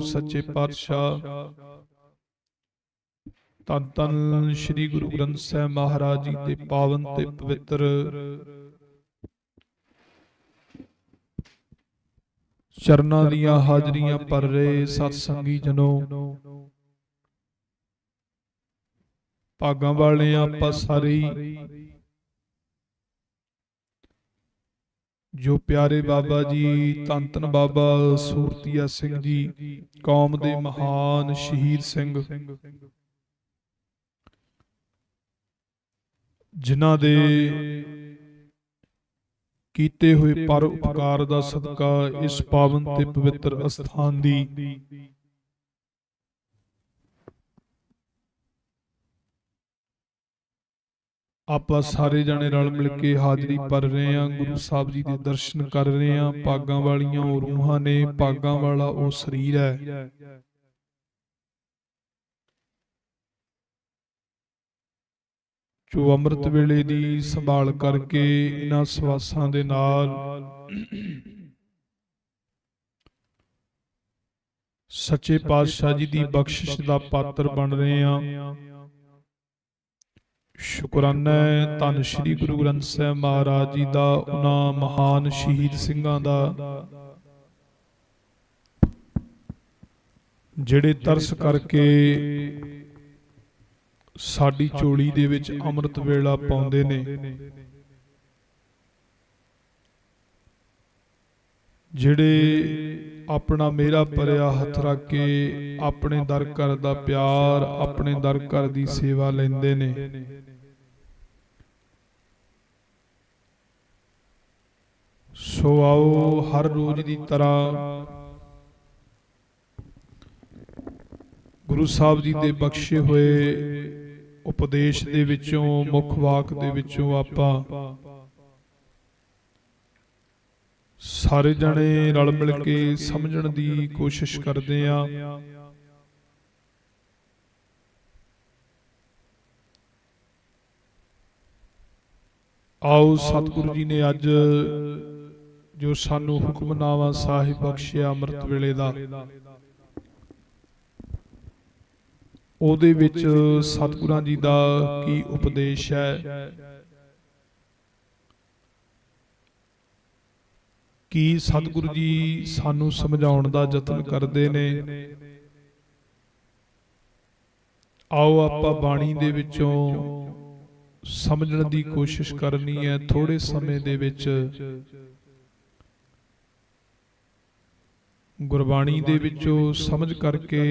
ਸੱਚੇ ਪਾਤਸ਼ਾਹ। ਤਨ ਤਨ ਸ੍ਰੀ ਗੁਰੂ ਗ੍ਰੰਥ ਸਾਹਿਬ ਮਹਾਰਾਜ ਜੀ ਦੇ ਪਾਵਨ ਤੇ ਪਵਿੱਤਰ ਚਰਨਾਂ ਦੀਆਂ ਹਾਜ਼ਰੀਆਂ ਭਰ ਰਹੇ ਸਤ ਸੰਗੀ ਜਨੋ। ਭਾਗਾਂ ਵਾਲੇ ਆਪਾਂ ਸਾਰੇ ਹੀ ਜੋ ਪਿਆਰੇ ਬਾਬਾ ਜੀ ਧੰਨ ਬਾਬਾ ਸੂਰਤੀਆ ਸਿੰਘ ਜੀ ਕੌਮ ਦੇ ਮਹਾਨ ਸ਼ਹੀਦ ਸਿੰਘ। ਜਿਨ੍ਹਾਂ ਦੇ ਕੀਤੇ ਹੋਏ ਪਰ ਉਪਕਾਰ ਦਾ ਸਦਕਾ ਇਸ ਪਾਵਨ ਤੇ ਪਵਿੱਤਰ ਅਸਥਾਨ ਦੀ। ਆਪਾਂ ਸਾਰੇ ਜਣੇ ਰਲ ਮਿਲ ਕੇ ਹਾਜ਼ਰੀ ਭਰ ਰਹੇ ਹਾਂ, ਗੁਰੂ ਸਾਹਿਬ ਜੀ ਦੇ ਦਰਸ਼ਨ ਕਰ ਰਹੇ ਹਾਂ। ਭਾਗਾਂ ਵਾਲੀਆਂ ਉਹ ਰੂਹਾਂ ਨੇ ਭਾਗਾਂ ਵਾਲਾ ਉਹ ਸਰੀਰ ਹੈ। ਜੋ ਅੰਮ੍ਰਿਤ ਵੇਲੇ ਦੀ ਸੰਭਾਲ ਕਰਕੇ ਇਹਨਾਂ ਸਵਾਸਾਂ ਦੇ ਨਾਲ ਸੱਚੇ ਪਾਤਸ਼ਾਹ ਜੀ ਦੀ ਬਖਸ਼ਿਸ਼ ਦਾ ਪਾਤਰ ਬਣ ਰਹੇ ਹਾਂ। ਸ਼ੁਕਰਾਨਾ ਧੰਨ ਸ਼੍ਰੀ ਗੁਰੂ ਗ੍ਰੰਥ ਸਾਹਿਬ ਮਹਾਰਾਜ ਜੀ ਦਾ, ਉਹਨਾਂ ਮਹਾਨ ਸ਼ਹੀਦ ਸਿੰਘਾਂ ਦਾ। ਜਿਹੜੇ ਤਰਸ ਕਰਕੇ ਸਾਡੀ ਝੋਲੀ ਦੇ ਵਿੱਚ ਅੰਮ੍ਰਿਤ ਵੇਲਾ ਪਾਉਂਦੇ ਨੇ। ਜਿਹੜੇ ਆਪਣਾ ਮੇਰਾ ਭਰਿਆ ਹੱਥ ਰੱਖ ਕੇ ਆਪਣੇ ਦਰ ਘਰ ਦਾ ਪਿਆਰ ਆਪਣੇ ਦਰ ਘਰ ਦੀ ਸੇਵਾ ਲੈਂਦੇ ਨੇ। ਸੋ ਆਓ ਹਰ ਰੋਜ਼ ਦੀ ਤਰ੍ਹਾਂ ਗੁਰੂ ਸਾਹਿਬ ਜੀ ਦੇ ਬਖਸ਼ੇ ਹੋਏ ਉਪਦੇਸ਼ ਦੇ ਵਿੱਚੋਂ ਮੁੱਖ ਵਾਕ ਦੇ ਵਿੱਚੋਂ ਆਪਾਂ ਸਾਰੇ ਜਣੇ ਰਲ ਮਿਲ ਕੇ ਸਮਝਣ ਦੀ ਕੋਸ਼ਿਸ਼ ਕਰਦੇ ਆਂ ਆਓ ਸਤਿਗੁਰੂ ਜੀ ਨੇ ਅੱਜ ਜੋ ਸਾਨੂੰ ਹੁਕਮਨਾਮਾ ਸਾਹਿਬ ਬਖਸ਼ਿਆ ਅੰਮ੍ਰਿਤ ਵੇਲੇ ਦਾ। ਉਹਦੇ ਵਿੱਚ ਸਤਿਗੁਰਾਂ ਜੀ ਦਾ ਕੀ ਉਪਦੇਸ਼ ਹੈ? ਕੀ ਸਤਿਗੁਰੂ ਜੀ ਸਾਨੂੰ ਸਮਝਾਉਣ ਦਾ ਯਤਨ ਕਰਦੇ ਨੇ? ਆਓ ਆਪਾਂ ਬਾਣੀ ਦੇ ਵਿੱਚੋਂ ਸਮਝਣ ਦੀ ਕੋਸ਼ਿਸ਼ ਕਰਨੀ ਹੈ ਥੋੜੇ ਸਮੇਂ ਦੇ ਵਿੱਚ। ਗੁਰਬਾਣੀ ਦੇ ਵਿੱਚੋਂ ਸਮਝ ਕਰਕੇ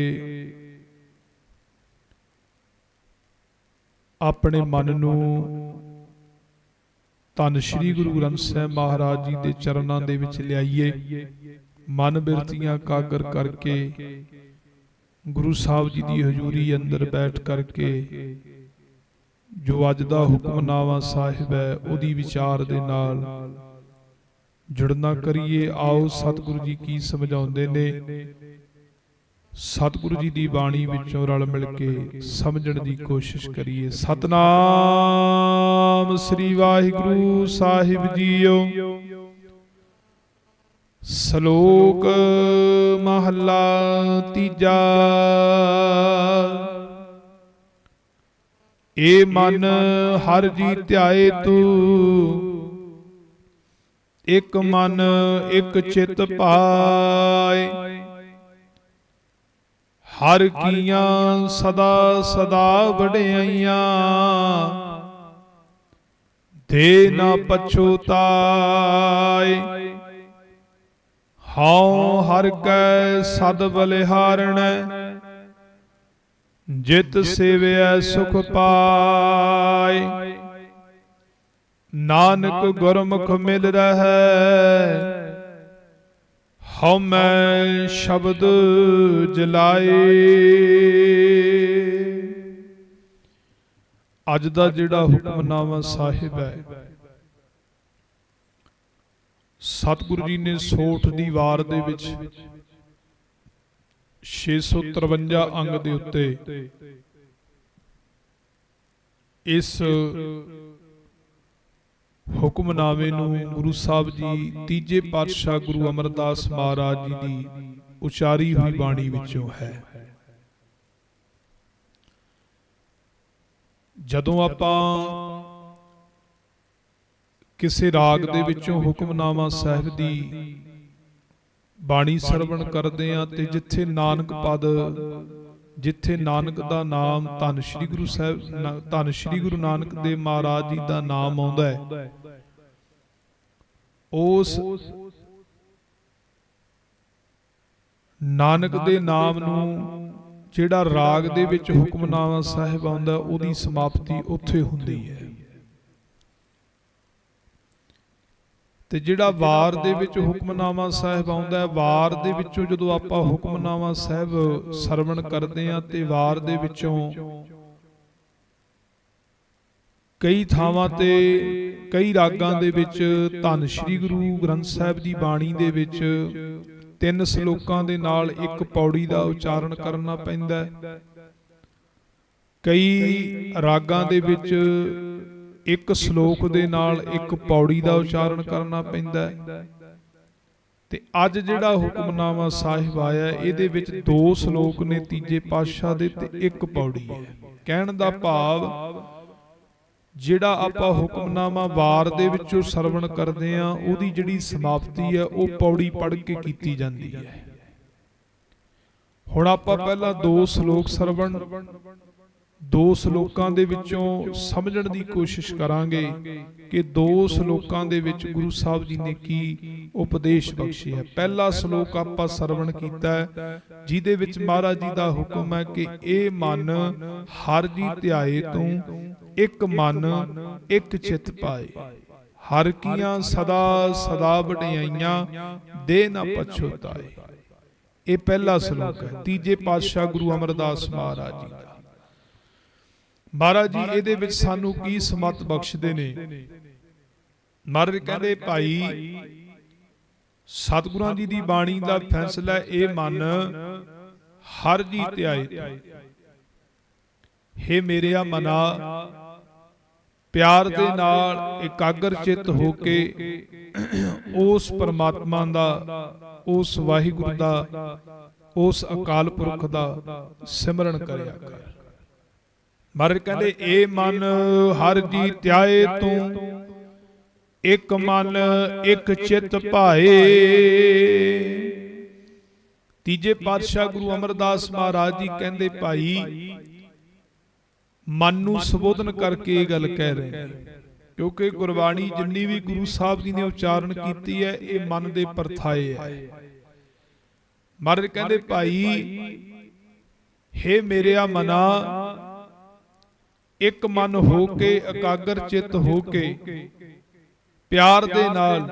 ਆਪਣੇ ਮਨ ਨੂੰ ਧੰਨ ਸ਼੍ਰੀ ਗੁਰੂ ਗ੍ਰੰਥ ਸਾਹਿਬ ਮਹਾਰਾਜ ਜੀ ਦੇ ਚਰਨਾਂ ਦੇ ਵਿੱਚ ਲਿਆਈਏ। ਮਨ ਬਿਰਤੀਆਂ ਕਾਗਰ ਕਰਕੇ, ਗੁਰੂ ਸਾਹਿਬ ਜੀ ਦੀ ਹਜ਼ੂਰੀ ਅੰਦਰ ਬੈਠ ਕਰਕੇ, ਜੋ ਅੱਜ ਦਾ ਹੁਕਮਨਾਮਾ ਸਾਹਿਬ ਹੈ, ਉਹਦੀ ਵਿਚਾਰ ਦੇ ਨਾਲ ਜੁੜਨਾ ਕਰੀਏ। ਆਓ ਸਤਿਗੁਰੂ ਜੀ ਕੀ ਸਮਝਾਉਂਦੇ ਨੇ। ਸਤਿਗੁਰੂ ਜੀ ਦੀ ਬਾਣੀ ਵਿੱਚੋਂ ਰਲ ਮਿਲ ਕੇ ਸਮਝਣ ਦੀ ਕੋਸ਼ਿਸ਼ ਕਰੀਏ। ਸਤਨਾਮ। ਸ੍ਰੀ ਵਾਹਿਗੁਰੂ ਸਾਹਿਬ ਜੀਓ। ਸ਼ਲੋਕ ਮਹੱਲਾ ਤੀਜਾ। ਏ ਮਨ ਹਰ ਜੀ ਧਿਆਏ ਤੂੰ। ਇਕ ਮਨ, ਇਕ ਚਿਤ ਪਾਏ। ਹਰ ਕੀਆਂ ਸਦਾ ਸਦਾ ਵਡਿਆਈਆਂ। ਦੇ ਨਾ ਪਛੂਤਾਏ ਹਉ ਹਰ ਕੈ ਸਦ ਬਲਿਹਾਰਣੈ, ਜਿਤ ਸੇਵਿਆ ਸੁਖ ਪਾਏ। ਨਾਨਕ ਗੁਰਮੁਖ ਮਿਲ ਰਹੈ, ਹਉ ਮੈਂ ਸ਼ਬਦ ਜਲਾਏ। ਅੱਜ ਦਾ ਜਿਹੜਾ ਹੁਕਮਨਾਮਾ ਸਾਹਿਬ ਹੈ, ਸਤਿਗੁਰੂ ਜੀ ਨੇ ਸੋਠ ਦੀ ਵਾਰ ਦੇ ਵਿੱਚ 653 ਅੰਗ ਦੇ ਉੱਤੇ ਇਸ ਹੁਕਮਨਾਮੇ ਨੂੰ ਗੁਰੂ ਸਾਹਿਬ ਜੀ ਤੀਜੇ ਪਾਤਸ਼ਾਹ ਗੁਰੂ ਅਮਰਦਾਸ ਮਹਾਰਾਜ ਜੀ ਦੀ ਉਚਾਰੀ ਹੋਈ ਬਾਣੀ ਵਿੱਚੋਂ ਹੈ। ਜਦੋਂ ਆਪਾਂ ਕਿਸੇ ਰਾਗ ਦੇ ਵਿੱਚੋਂ ਹੁਕਮਨਾਮਾ ਸਾਹਿਬ ਦੀ ਬਾਣੀ ਸਰਵਣ ਕਰਦੇ ਆ ਤੇ ਜਿੱਥੇ ਨਾਨਕ ਪਦ, ਜਿੱਥੇ ਨਾਨਕ ਦਾ ਨਾਮ ਧੰਨ ਸ੍ਰੀ ਗੁਰੂ ਸਾਹਿਬ ਧੰਨ ਸ੍ਰੀ ਗੁਰੂ ਨਾਨਕ ਦੇਵ ਮਹਾਰਾਜ ਜੀ ਦਾ ਨਾਮ ਆਉਂਦਾ ਹੈ, ਉਸ ਨਾਨਕ ਦੇ ਨਾਮ ਨੂੰ ਜਿਹੜਾ ਰਾਗ ਦੇ ਵਿੱਚ ਹੁਕਮਨਾਮਾ ਸਾਹਿਬ ਆਉਂਦਾ, ਉਹਦੀ ਸਮਾਪਤੀ ਉੱਥੇ ਹੁੰਦੀ ਹੈ। ਤੇ ਜਿਹੜਾ ਵਾਰ ਦੇ ਵਿੱਚ ਹੁਕਮਨਾਮਾ ਸਾਹਿਬ ਆਉਂਦਾ ਹੈ, ਵਾਰ ਦੇ ਵਿੱਚੋਂ ਜਦੋਂ ਆਪਾਂ ਹੁਕਮਨਾਮਾ ਸਾਹਿਬ ਸਰਵਣ ਕਰਦੇ ਆ ਤੇ ਵਾਰ ਦੇ ਵਿੱਚੋਂ ਕਈ ਥਾਵਾਂ ਤੇ, ਕਈ ਰਾਗਾਂ ਦੇ ਵਿੱਚ ਧੰਨ ਸ੍ਰੀ ਗੁਰੂ ਗ੍ਰੰਥ ਸਾਹਿਬ ਦੀ ਬਾਣੀ ਦੇ ਵਿੱਚ ਤਿੰਨ ਸ਼ਲੋਕਾਂ ਦੇ ਨਾਲ ਇੱਕ ਪੌੜੀ ਦਾ ਉਚਾਰਨ ਕਰਨਾ ਪੈਂਦਾ ਹੈ। ਕਈ ਰਾਗਾਂ ਦੇ ਵਿੱਚ ਇੱਕ ਸ਼ਲੋਕ ਦੇ ਨਾਲ ਇੱਕ ਪੌੜੀ ਦਾ ਉਚਾਰਨ ਕਰਨਾ ਪੈਂਦਾ ਹੈ। ਤੇ ਅੱਜ ਜਿਹੜਾ ਹੁਕਮਨਾਮਾ ਸਾਹਿਬ ਆਇਆ ਇਹਦੇ ਵਿੱਚ ਦੋ ਸ਼ਲੋਕ ਨੇ ਤੀਜੇ ਪਾਤਸ਼ਾਹ ਦੇ ਤੇ ਇੱਕ ਪੌੜੀ ਹੈ। ਕਹਿਣ ਦਾ ਭਾਵ ਜਿਹੜਾ ਆਪਾਂ ਹੁਕਮਨਾਮਾ ਵਾਰ ਦੇ ਵਿੱਚੋਂ ਸਰਵਣ ਕਰਦੇ ਆ ਉਹਦੀ ਜਿਹੜੀ ਸਮਾਪਤੀ ਹੈ, ਉਹ ਪੌੜੀ ਪੜ੍ਹ ਕੇ ਕੀਤੀ ਜਾਂਦੀ ਹੈ। ਹੁਣ ਆਪਾਂ ਪਹਿਲਾਂ ਦੋ ਸ਼ਲੋਕ ਸਰਵਣ ਦੋ ਸ਼ਲੋਕਾਂ ਦੇ ਵਿੱਚੋਂ ਸਮਝਣ ਦੀ ਕੋਸ਼ਿਸ਼ ਕਰਾਂਗੇ ਕਿ ਦੋ ਸ਼ਲੋਕਾਂ ਦੇ ਵਿੱਚ ਗੁਰੂ ਸਾਹਿਬ ਜੀ ਨੇ ਕੀ ਉਪਦੇਸ਼ ਬਖਸ਼ਿਆ ਹੈ। ਪਹਿਲਾ ਸ਼ਲੋਕ ਆਪਾਂ ਸਰਵਣ ਕੀਤਾ ਜਿਹਦੇ ਵਿੱਚ ਮਹਾਰਾਜ ਜੀ ਦਾ ਹੁਕਮ ਹੈ ਕਿ ਇਹ ਮਨ ਹਰ ਜੀ ਧਿਆਏ ਤੂੰ ਇੱਕ ਮਨ, ਇੱਕ ਚਿੱਤ ਪਾਏ। ਹਰ ਕੀਆਂ ਸਦਾ ਸਦਾ ਵਡਿਆਈਆਂ, ਦੇ ਨਾ ਪਛੋਤਾਏ। ਇਹ ਪਹਿਲਾ ਸ਼ਲੋਕ ਹੈ। ਤੀਜੇ ਪਾਤਸ਼ਾਹ ਗੁਰੂ ਅਮਰਦਾਸ ਮਹਾਰਾਜ ਜੀ ਦਾ। ਮਹਾਰਾਜ ਜੀ ਇਹਦੇ ਵਿੱਚ ਸਾਨੂੰ ਕੀ ਸਮਤ ਬਖਸ਼ਦੇ ਨੇ? ਮਹਾਰਾਜ ਕਹਿੰਦੇ ਭਾਈ ਸਤਿਗੁਰਾਂ ਜੀ ਦੀ ਬਾਣੀ ਦਾ ਫੈਸਲਾ ਇਹ ਮਨ ਹਰ ਜੀ ਧਿਆਏ। ਹੇ ਮੇਰਿਆ ਮਨਾ ਪਿਆਰ ਦੇ ਨਾਲ ਇਕਾਗਰ ਚਿੱਤ ਹੋ ਕੇ ਉਸ ਪਰਮਾਤਮਾ ਦਾ ਉਸ ਵਾਹਿਗੁਰੂ ਦਾ ਉਸ ਅਕਾਲ ਪੁਰਖ ਦਾ ਸਿਮਰਨ ਕਰਿਆ ਕਰ। ਮਹਾਰਾਜ ਕਹਿੰਦੇ ਏ ਮਨ ਹਰ ਜੀ ਧਿਆਏ ਤੂੰ। ਇੱਕ ਮਨ ਇੱਕ ਚਿੱਤ ਭਾਏ। ਤੀਜੇ ਪਾਤਸ਼ਾਹ ਗੁਰੂ ਅਮਰਦਾਸ ਮਹਾਰਾਜ ਜੀ ਕਹਿੰਦੇ ਭਾਈ ਮਨ ਨੂੰ ਸੰਬੋਧਨ ਕਰਕੇ ਇਹ ਗੱਲ ਕਹਿ ਰਹੇ ਨੇ। ਕਿਉਂਕਿ ਗੁਰਬਾਣੀ ਜਿੰਨੀ ਵੀ ਗੁਰੂ ਸਾਹਿਬ ਜੀ ਨੇ ਉਚਾਰਨ ਕੀਤੀ ਹੈ ਇਹ ਮਨ ਦੇ ਪਰਥਾਏ ਹੈ। ਮਹਾਰਾਜ ਕਹਿੰਦੇ ਭਾਈ ਹੇ ਮੇਰਿਆ ਮਨਾ ਇੱਕ ਮਨ ਹੋ ਕੇ, ਇਕਾਗਰ ਚਿੱਤ ਹੋ ਕੇ, ਪਿਆਰ ਦੇ ਨਾਲ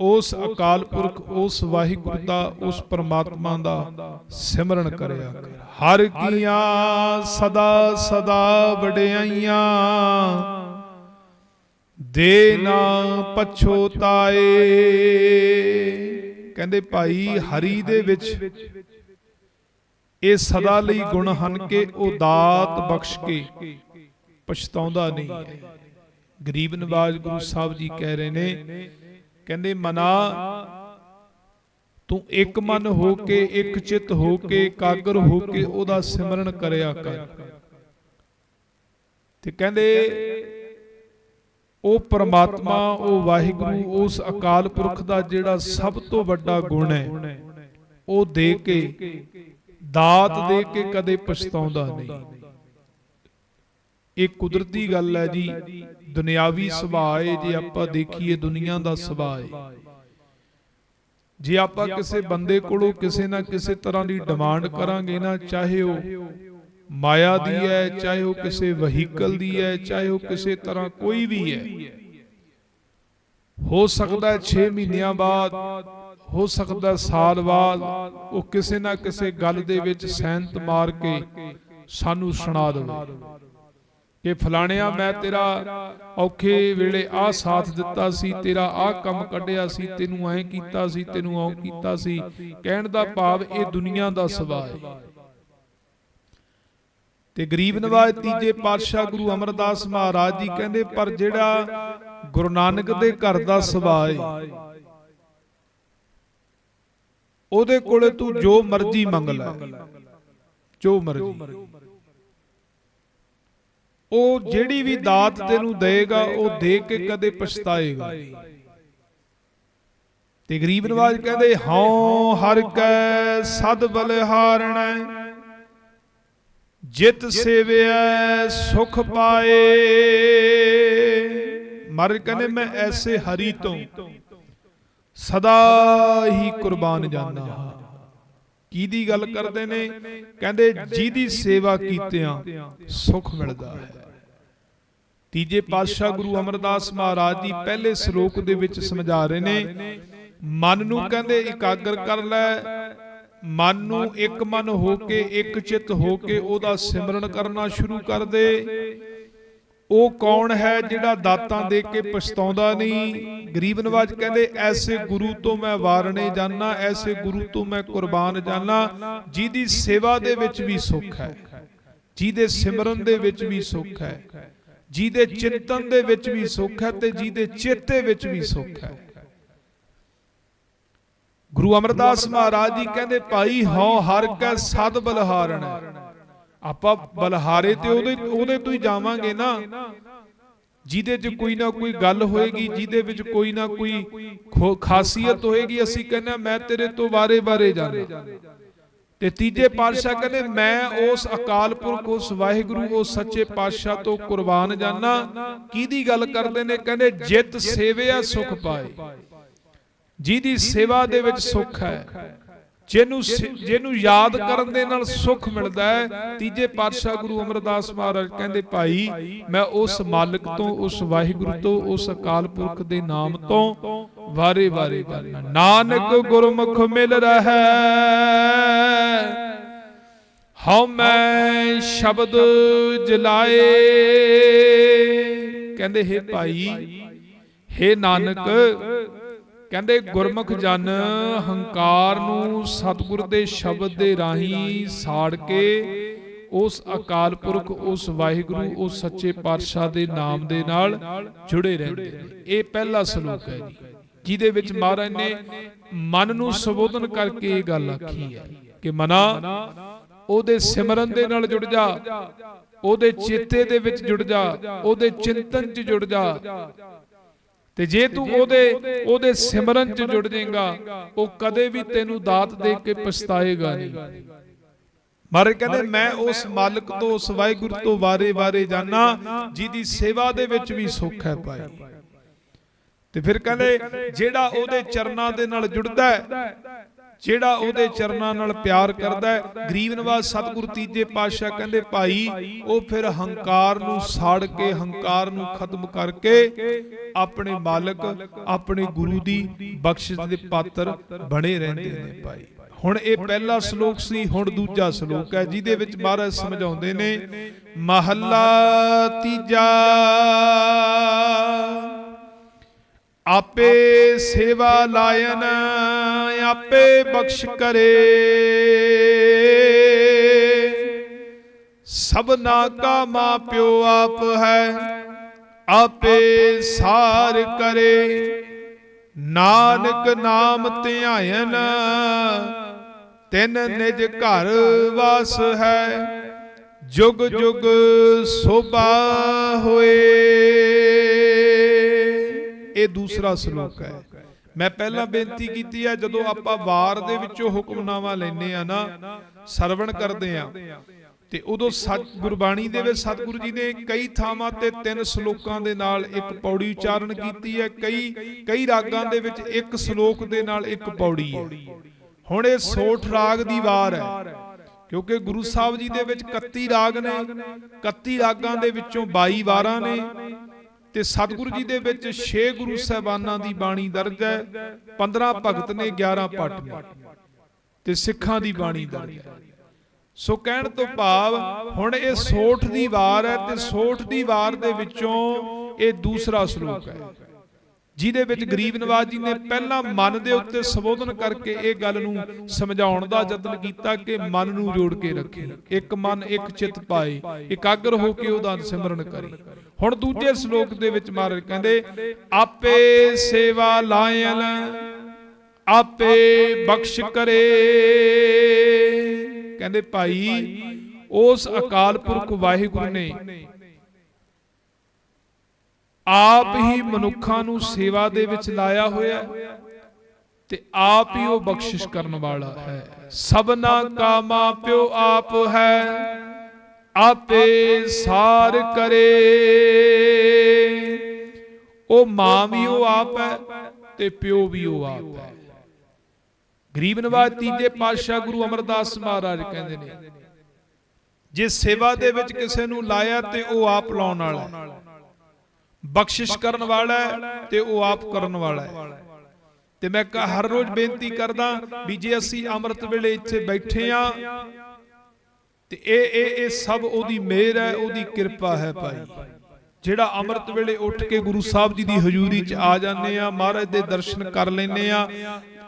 ਉਸ ਅਕਾਲ ਪੁਰਖ, ਉਸ ਵਾਹਿਗੁਰੂ ਦਾ, ਉਸ ਪਰਮਾਤਮਾ ਦਾ ਸਿਮਰਨ ਕਰਿਆ ਕਰ। ਹਰ ਕੀਆਂ ਸਦਾ ਸਦਾ ਵਡਿਆਈਆਂ, ਦੇ ਨਾ ਪਛੋਤਾਏ। ਕਹਿੰਦੇ ਭਾਈ ਹਰੀ ਦੇ ਵਿੱਚ ਇਹ ਸਦਾ ਲਈ ਗੁਣ ਹਨ ਕਿ ਉਹ ਦਾਤ ਬਖਸ਼ ਕੇ ਪਛਤਾਉਂਦਾ ਨਹੀਂ। ਹੈ ਗਰੀਬ ਨਵਾਜ ਗੁਰੂ ਸਾਹਿਬ ਜੀ ਕਹਿ ਰਹੇ ਨੇ ਕਹਿੰਦੇ ਮਨਾ ਤੂੰ ਇੱਕ ਮਨ ਹੋ ਕੇ ਇੱਕ ਚਿੱਤ ਹੋ ਕੇ ਇਕਾਗਰ ਹੋ ਕੇ ਉਹਦਾ ਸਿਮਰਨ ਕਰਿਆ ਕਰ। ਤੇ ਕਹਿੰਦੇ ਉਹ ਪਰਮਾਤਮਾ ਉਹ ਵਾਹਿਗੁਰੂ ਉਸ ਅਕਾਲ ਪੁਰਖ ਦਾ ਜਿਹੜਾ ਸਭ ਤੋਂ ਵੱਡਾ ਗੁਣ ਹੈ ਉਹ ਦੇ ਕੇ ਦਾਤ ਦੇ ਕੇ ਕਦੇ ਪਛਤਾਉਂਦਾ ਨਹੀਂ। ਇਹ ਕੁਦਰਤੀ ਗੱਲ ਹੈ ਜੀ ਦੁਨਿਆਵੀ ਸੁਭਾਅ ਹੈ ਜੇ ਆਪਾਂ ਦੇਖੀਏ ਦੁਨੀਆ ਦਾ ਸੁਭਾਅ ਹੈ। ਜੇ ਆਪਾਂ ਕਿਸੇ ਬੰਦੇ ਕੋਲੋਂ ਕਿਸੇ ਨਾ ਕਿਸੇ ਤਰ੍ਹਾਂ ਦੀ ਡਿਮਾਂਡ ਕਰਾਂਗੇ ਨਾ ਚਾਹੇ ਉਹ ਮਾਇਆ ਦੀ ਹੈ ਚਾਹੇ ਉਹ ਕਿਸੇ ਵਹੀਕਲ ਦੀ ਹੈ ਚਾਹੇ ਉਹ ਕਿਸੇ ਤਰ੍ਹਾਂ ਕੋਈ ਵੀ ਹੈ। ਹੋ। ਸਕਦਾ ਹੈ 6 ਮਹੀਨਿਆਂ ਬਾਅਦ ਹੋ ਸਕਦਾ ਸਾਲ ਬਾਅਦ ਉਹ ਕਿਸੇ ਨਾ ਕਿਸੇ ਗੱਲ ਦੇ ਵਿੱਚ ਸੈਂਤ ਮਾਰ ਕੇ ਸਾਨੂੰ ਸੁਣਾ ਦੇਵੇ। ਕਿ ਫਲਾਣਿਆ, ਮੈਂ ਤੇਰਾ ਔਖੇ ਵੇਲੇ ਆਹ ਸਾਥ ਦਿੱਤਾ ਸੀ, ਤੇਰਾ ਆਹ ਕੰਮ ਕੱਢਿਆ ਸੀ, ਤੈਨੂੰ ਐਂ ਕੀਤਾ ਸੀ, ਤੈਨੂੰ ਔਂ ਕੀਤਾ ਸੀ। ਕਹਿਣ ਦਾ ਭਾਵ ਇਹ ਦੁਨੀਆ ਦਾ ਸੁਭਾਅ ਹੈ। ਤੇ ਗਰੀਬ ਨਵਾਜ ਤੀਜੇ ਪਾਤਸ਼ਾਹ ਗੁਰੂ ਅਮਰਦਾਸ ਮਹਾਰਾਜ ਜੀ ਕਹਿੰਦੇ, ਪਰ ਜਿਹੜਾ ਗੁਰੂ ਨਾਨਕ ਦੇ ਘਰ ਦਾ ਸੁਭਾਅ ਹੈ ਉਹਦੇ ਕੋਲੇ ਤੂੰ ਜੋ ਮਰਜ਼ੀ ਮੰਗ ਲੈ। ਜੋ ਮਰਜ਼ੀ। ਉਹ ਜਿਹੜੀ ਵੀ ਦਾਤ ਤੈਨੂੰ ਦੇਗਾ ਉਹ ਦੇ ਕੇ ਕਦੇ ਪਛਤਾਏਗਾ। ਤੇ ਗਰੀਬ ਨਵਾਜ ਕਹਿੰਦੇ ਹਉ ਹਰ ਕੈ ਸਦ ਬਲਿਹਾਰਣੈ। ਜਿਤ ਸੇਵਿਐ ਸੁਖ ਪਾਏ। ਮਰ ਕਹਿੰਦੇ ਮੈਂ ਐਸੇ ਹਰੀ ਤੋਂ। ਸਦਾ ਹੀ ਕੁਰਬਾਨ ਜਾਂਦਾ ਹਾਂ। ਕਿਹਦੀ ਗੱਲ ਕਰਦੇ ਨੇ? ਕਹਿੰਦੇ, ਜਿਹਦੀ ਸੇਵਾ ਕੀਤਿਆਂ ਸੁਖ ਮਿਲਦਾ ਹੈ। ਤੀਜੇ ਪਾਤਸ਼ਾਹ ਗੁਰੂ ਅਮਰਦਾਸ ਮਹਾਰਾਜ ਜੀ ਪਹਿਲੇ ਸ਼ਲੋਕ ਦੇ ਵਿੱਚ ਸਮਝਾ ਰਹੇ ਨੇ, ਮਨ ਨੂੰ ਕਹਿੰਦੇ ਇਕਾਗਰ ਕਰ ਲੈ, ਮਨ ਨੂੰ ਇੱਕ ਮਨ ਹੋ ਕੇ ਇੱਕ ਚਿੱਤ ਹੋ ਕੇ ਉਹਦਾ ਸਿਮਰਨ ਕਰਨਾ ਸ਼ੁਰੂ ਕਰ ਦੇ। ਉਹ ਕੌਣ ਹੈ ਜਿਹੜਾ ਦਾਤਾਂ ਦੇ ਕੇ ਪਛਤਾਉਂਦਾ ਨਹੀਂ? ਗਰੀਬ ਨਵਾਜ ਕਹਿੰਦੇ, ਐਸੇ ਗੁਰੂ ਤੋਂ ਮੈਂ ਵਾਰਣੇ ਜਾਣਾ ਐਸੇ ਗੁਰੂ ਤੋਂ ਮੈਂ ਕੁਰਬਾਨ ਜਾਣਾ ਜਿਹਦੀ ਸੇਵਾ ਦੇ ਵਿੱਚ ਵੀ ਸੁੱਖ ਹੈ, ਜਿਹਦੇ ਸਿਮਰਨ ਦੇ ਵਿੱਚ ਵੀ ਸੁੱਖ ਹੈ, ਜਿਹਦੇ ਚਿੰਤਨ ਦੇ ਵਿੱਚ ਵੀ ਸੁੱਖ ਹੈ ਤੇ ਜਿਹਦੇ ਚੇਤੇ ਵਿੱਚ ਵੀ ਸੁੱਖ ਹੈ। ਗੁਰੂ ਅਮਰਦਾਸ ਮਹਾਰਾਜ ਜੀ ਕਹਿੰਦੇ, ਭਾਈ, ਹਉ ਹਰ ਕੈ ਸਦ ਬਲਹਾਰਣ ਆਪਾਂ ਬਲਹਾਰੇ ਤੇ ਉਹਦੇ ਉਹਦੇ ਤੋਂ ਹੀ ਜਾਵਾਂਗੇ ਨਾ। ਜਿਹਦੇ 'ਚ ਕੋਈ ਨਾ ਕੋਈ ਗੱਲ ਹੋਏਗੀ, ਜਿਹਦੇ ਵਿੱਚ ਕੋਈ ਨਾ ਕੋਈ ਖਾਸੀਅਤ ਹੋਏਗੀ, ਅਸੀਂ ਕਹਿੰਦੇ ਮੈਂ ਤੇਰੇ ਤੋਂ ਵਾਰੇ-ਵਾਰੇ ਜਾਣਾ। ਤੇ ਤੀਜੇ ਪਾਤਸ਼ਾਹ ਕਹਿੰਦੇ, ਮੈਂ ਉਸ ਅਕਾਲ ਪੁਰਖ, ਉਸ ਵਾਹਿਗੁਰੂ, ਉਸ ਸੱਚੇ ਪਾਤਸ਼ਾਹ ਤੋਂ ਕੁਰਬਾਨ ਜਾਣਾ ਕਿਹਦੀ ਗੱਲ ਕਰਦੇ ਨੇ? ਕਹਿੰਦੇ, ਜਿਤ ਸੇਵਿਆ ਸੁਖ ਪਾਏ। ਜਿਹਦੀ ਸੇਵਾ ਦੇ ਵਿੱਚ ਸੁੱਖ ਹੈ। ਜਿਹਨੂੰ ਜਿਹਨੂੰ ਯਾਦ ਕਰਨ ਦੇ ਨਾਲ ਸੁੱਖ ਮਿਲਦਾ ਹੈ। ਤੀਜੇ ਪਾਤਸ਼ਾਹ ਗੁਰੂ ਅਮਰਦਾਸ ਮਹਾਰਾਜ ਕਹਿੰਦੇ ਭਾਈ ਮੈਂ ਉਸ ਮਾਲਕ ਤੋਂ ਉਸ ਵਾਹਿਗੁਰੂ ਤੋਂ ਉਸ ਅਕਾਲ ਪੁਰਖ ਦੇ ਨਾਮ ਤੋਂ ਵਾਰੇ ਵਾਰੇ ਜਾਣਾ ਨਾਨਕ ਗੁਰਮੁਖ ਮਿਲ ਰਹਾ। ਹਉ ਮੈਂ ਸ਼ਬਦ ਜਲਾਏ। ਕਹਿੰਦੇ ਹੈ ਭਾਈ ਹੈ ਨਾਨਕ ਕਹਿੰਦੇ ਗੁਰਮੁਖ ਜਨ ਹੰਕਾਰ ਨੂੰ ਸਤਿਗੁਰ ਦੇ ਸ਼ਬਦ ਦੇ ਰਾਹੀਂ ਸਾੜ ਕੇ ਉਸ ਅਕਾਲ ਪੁਰਖ, ਉਸ ਵਾਹਿਗੁਰੂ, ਉਸ ਸੱਚੇ ਪਾਤਸ਼ਾਹ ਦੇ ਨਾਮ ਦੇ ਨਾਲ ਜੁੜੇ ਰਹਿੰਦੇ ਨੇ। ਇਹ ਪਹਿਲਾ ਸਲੋਕ ਹੈ ਜੀ, ਜਿਹਦੇ ਵਿੱਚ ਮਹਾਰਾਜ ਨੇ ਮਨ ਨੂੰ ਸੰਬੋਧਨ ਕਰਕੇ ਇਹ ਗੱਲ ਆਖੀ ਹੈ ਕਿ ਮਨਾ, ਉਹਦੇ ਸਿਮਰਨ ਦੇ ਨਾਲ ਜੁੜ ਜਾ, ਉਹਦੇ ਚੇਤੇ ਦੇ ਵਿੱਚ ਜੁੜ ਜਾ, ਉਹਦੇ ਚਿੰਤਨ 'ਚ ਜੁੜ ਜਾ ਤੇ ਜੇ ਤੂੰ ਉਹਦੇ ਉਹਦੇ ਸਿਮਰਨ 'ਚ ਜੁੜ ਜਾਏਗਾ ਉਹ ਕਦੇ ਵੀ ਤੈਨੂੰ ਦਾਤ ਦੇ ਕੇ ਪਛਤਾਏਗਾ ਨਹੀਂ। ਮਾਰੇ ਕਹਿੰਦੇ ਮੈਂ ਉਸ ਮਾਲਕ ਤੋਂ ਉਸ ਵਾਹਿਗੁਰੂ ਤੋਂ ਵਾਰੇ-ਵਾਰੇ ਜਾਣਾ ਜਿਹਦੀ ਸੇਵਾ ਦੇ ਵਿੱਚ ਵੀ ਸੁੱਖ ਹੈ ਭਾਈ। ਤੇ ਫਿਰ ਕਹਿੰਦੇ ਜਿਹੜਾ ਉਹਦੇ ਚਰਨਾਂ ਦੇ ਨਾਲ ਜੁੜਦਾ ਹੈ ਜਿਹੜਾ ਉਹਦੇ ਚਰਨਾਂ ਨਾਲ ਪਿਆਰ ਕਰਦਾ ਹੈ ਗਰੀਬ ਨਵਾਜ਼ ਸਤਿਗੁਰ ਤੀਜੇ ਪਾਤਸ਼ਾਹ ਕਹਿੰਦੇ ਭਾਈ ਉਹ ਫਿਰ ਹੰਕਾਰ ਨੂੰ ਸਾੜ ਕੇ ਹੰਕਾਰ ਨੂੰ ਖਤਮ ਕਰਕੇ ਆਪਣੇ ਮਾਲਕ ਆਪਣੇ ਗੁਰੂ ਦੀ ਬਖਸ਼ਿਸ਼ ਦੇ ਪਾਤਰ ਬਣੇ ਰਹਿੰਦੇ ਨੇ ਭਾਈ। ਹੁਣ ਇਹ ਪਹਿਲਾ ਸ਼ਲੋਕ ਸੀ ਹੁਣ ਦੂਜਾ ਸ਼ਲੋਕ ਹੈ ਜਿਹਦੇ ਵਿੱਚ ਮਹਾਰਾਜ ਸਮਝਾਉਂਦੇ ਨੇ ਮਹੱਲਾ ਤੀਜਾ। ਆਪੇ ਸੇਵਾ ਲਾਇਨ, ਆਪੇ ਬਖਸ਼ ਕਰੇ। ਸਭਨਾ ਕਾ ਮਾਂ ਪਿਓ ਆਪ ਹੈ, ਆਪੇ ਸਾਰ ਕਰੇ। ਨਾਨਕ ਨਾਮ ਧਿਆਇਨ, ਤਿੰਨ ਨਿਜ ਘਰ ਵਾਸ ਹੈ, ਜੁਗ ਜੁਗ ਸੋਭਾ ਹੋਏ। ਇਹ ਦੂਸਰਾ ਸ਼ਲੋਕ ਹੈ। ਮੈਂ ਪਹਿਲਾਂ ਬੇਨਤੀ ਕੀਤੀ ਹੈ ਜਦੋਂ ਆਪਾਂ ਵਾਰ ਦੇ ਵਿੱਚੋਂ ਹੁਕਮਨਾਮਾ ਲੈਨੇ ਆ ਨਾ ਸਰਵਣ ਕਰਦੇ ਆ ਤੇ ਉਦੋਂ ਸਤ ਗੁਰਬਾਣੀ ਦੇ ਵਿੱਚ ਸਤਿਗੁਰੂ ਜੀ ਨੇ ਕਈ ਥਾਵਾਂ ਤੇ ਤਿੰਨ ਸ਼ਲੋਕਾਂ ਦੇ ਨਾਲ ਇੱਕ ਪੌੜੀ ਉਚਾਰਨ ਕੀਤੀ ਹੈ। ਕਈ ਕਈ ਰਾਗਾਂ ਦੇ ਵਿੱਚ ਇੱਕ ਸ਼ਲੋਕ ਦੇ ਨਾਲ ਇੱਕ ਪੌੜੀ ਹੈ। ਹੁਣ ਇਹ ਸੋਠ ਰਾਗ ਦੀ ਵਾਰ ਹੈ। ਕਿਉਂਕਿ ਗੁਰੂ ਸਾਹਿਬ ਜੀ ਦੇ ਵਿੱਚ 31 ਰਾਗ ਨੇ 31 ਰਾਗਾਂ ਦੇ ਵਿੱਚੋਂ 22 ਵਾਰਾਂ ਨੇ ਤੇ ਸਤਿਗੁਰੂ ਜੀ ਦੇ ਵਿੱਚ 6 ਗੁਰੂ ਸਾਹਿਬਾਨਾਂ ਦੀ ਬਾਣੀ ਦਰਜ ਹੈ। 15 ਭਗਤ ਨੇ 11 ਪਟ ਨੇ। ਤੇ ਸਿੱਖਾਂ ਦੀ ਬਾਣੀ ਦਰਜ ਹੈ। ਸੋ ਕਹਿਣ ਤੋਂ ਭਾਵ, ਹੁਣ ਇਹ ਸੋਠ ਦੀ ਵਾਰ ਹੈ ਤੇ ਸੋਠ ਦੀ ਵਾਰ ਦੇ ਵਿੱਚੋਂ ਇਹ ਦੂਸਰਾ ਸ਼ਲੋਕ ਹੈ। ਜਿਹਦੇ ਵਿੱਚ ਗਰੀਬ ਨਵਾਜ ਜੀ ਨੇ ਪਹਿਲਾਂ ਮਨ ਦੇ ਉੱਤੇ ਸੰਬੋਧਨ ਕਰਕੇ ਇਹ ਗੱਲ ਨੂੰ ਸਮਝਾਉਣ ਦਾ ਯਤਨ ਕੀਤਾ ਕਿ ਮਨ ਨੂੰ ਜੋੜ ਕੇ ਰੱਖੇ। ਇੱਕ ਮਨ ਇੱਕ ਚਿੱਤ ਪਾਏ। ਇਕਾਗਰ ਹੋ ਕੇ ਉਹਦਾ ਸਿਮਰਨ ਕਰੇ। ਹੁਣ ਦੂਜੇ ਸ਼ਲੋਕ ਦੇ ਵਿੱਚ ਮਹਾਰਾਜ ਕਹਿੰਦੇ ਆਪੇ ਸੇਵਾ ਲਾਇਨ ਆਪੇ ਬਖਸ਼ ਕਰੇ। ਕਹਿੰਦੇ ਭਾਈ ਉਸ ਅਕਾਲ ਪੁਰਖ ਵਾਹਿਗੁਰੂ ਨੇ ਆਪ ਹੀ ਮਨੁੱਖਾਂ ਨੂੰ ਸੇਵਾ ਦੇ ਵਿੱਚ ਲਾਇਆ ਹੋਇਆ ਤੇ ਆਪ ਹੀ ਉਹ ਬਖਸ਼ਿਸ਼ ਕਰਨ ਵਾਲਾ ਹੈ। ਸਭਨਾ ਕਾ ਪਿਓ ਆਪ ਹੈ, ਆਪੇ ਸਾਰ ਕਰੇ। ਉਹ ਮਾਂ ਵੀ ਉਹ ਆਪ ਹੈ ਤੇ ਪਿਓ ਵੀ ਉਹ ਆਪ ਹੈ। ਗਰੀਬ ਨਵਾਜ ਤੀਜੇ ਪਾਤਸ਼ਾਹ ਗੁਰੂ ਅਮਰਦਾਸ ਮਹਾਰਾਜ ਕਹਿੰਦੇ ਨੇ, ਜੇ ਸੇਵਾ ਦੇ ਵਿੱਚ ਕਿਸੇ ਨੂੰ ਲਾਇਆ ਤੇ ਉਹ ਆਪ ਲਾਉਣ ਵਾਲਾ ਬਖਸ਼ਿਸ਼ ਕਰਨ ਵਾਲਾ ਹੈ ਤੇ ਉਹ ਆਪ ਕਰਨ ਵਾਲਾ ਹੈ। ਤੇ ਮੈਂ ਹਰ ਰੋਜ਼ ਬੇਨਤੀ ਕਰਦਾ ਵੀ ਜੇ ਅਸੀਂ ਅੰਮ੍ਰਿਤ ਵੇਲੇ ਇੱਥੇ ਬੈਠੇ ਆ ਤੇ ਇਹ ਇਹ ਇਹ ਸਭ ਉਹਦੀ ਮਿਹਰ ਹੈ, ਉਹਦੀ ਕਿਰਪਾ ਹੈ ਭਾਈ। ਜਿਹੜਾ ਅੰਮ੍ਰਿਤ ਵੇਲੇ ਉੱਠ ਕੇ ਗੁਰੂ ਸਾਹਿਬ ਜੀ ਦੀ ਹਜ਼ੂਰੀ 'ਚ ਆ ਜਾਂਦੇ ਆ ਮਹਾਰਾਜ ਦੇ ਦਰਸ਼ਨ ਕਰ ਲੈਂਦੇ ਆ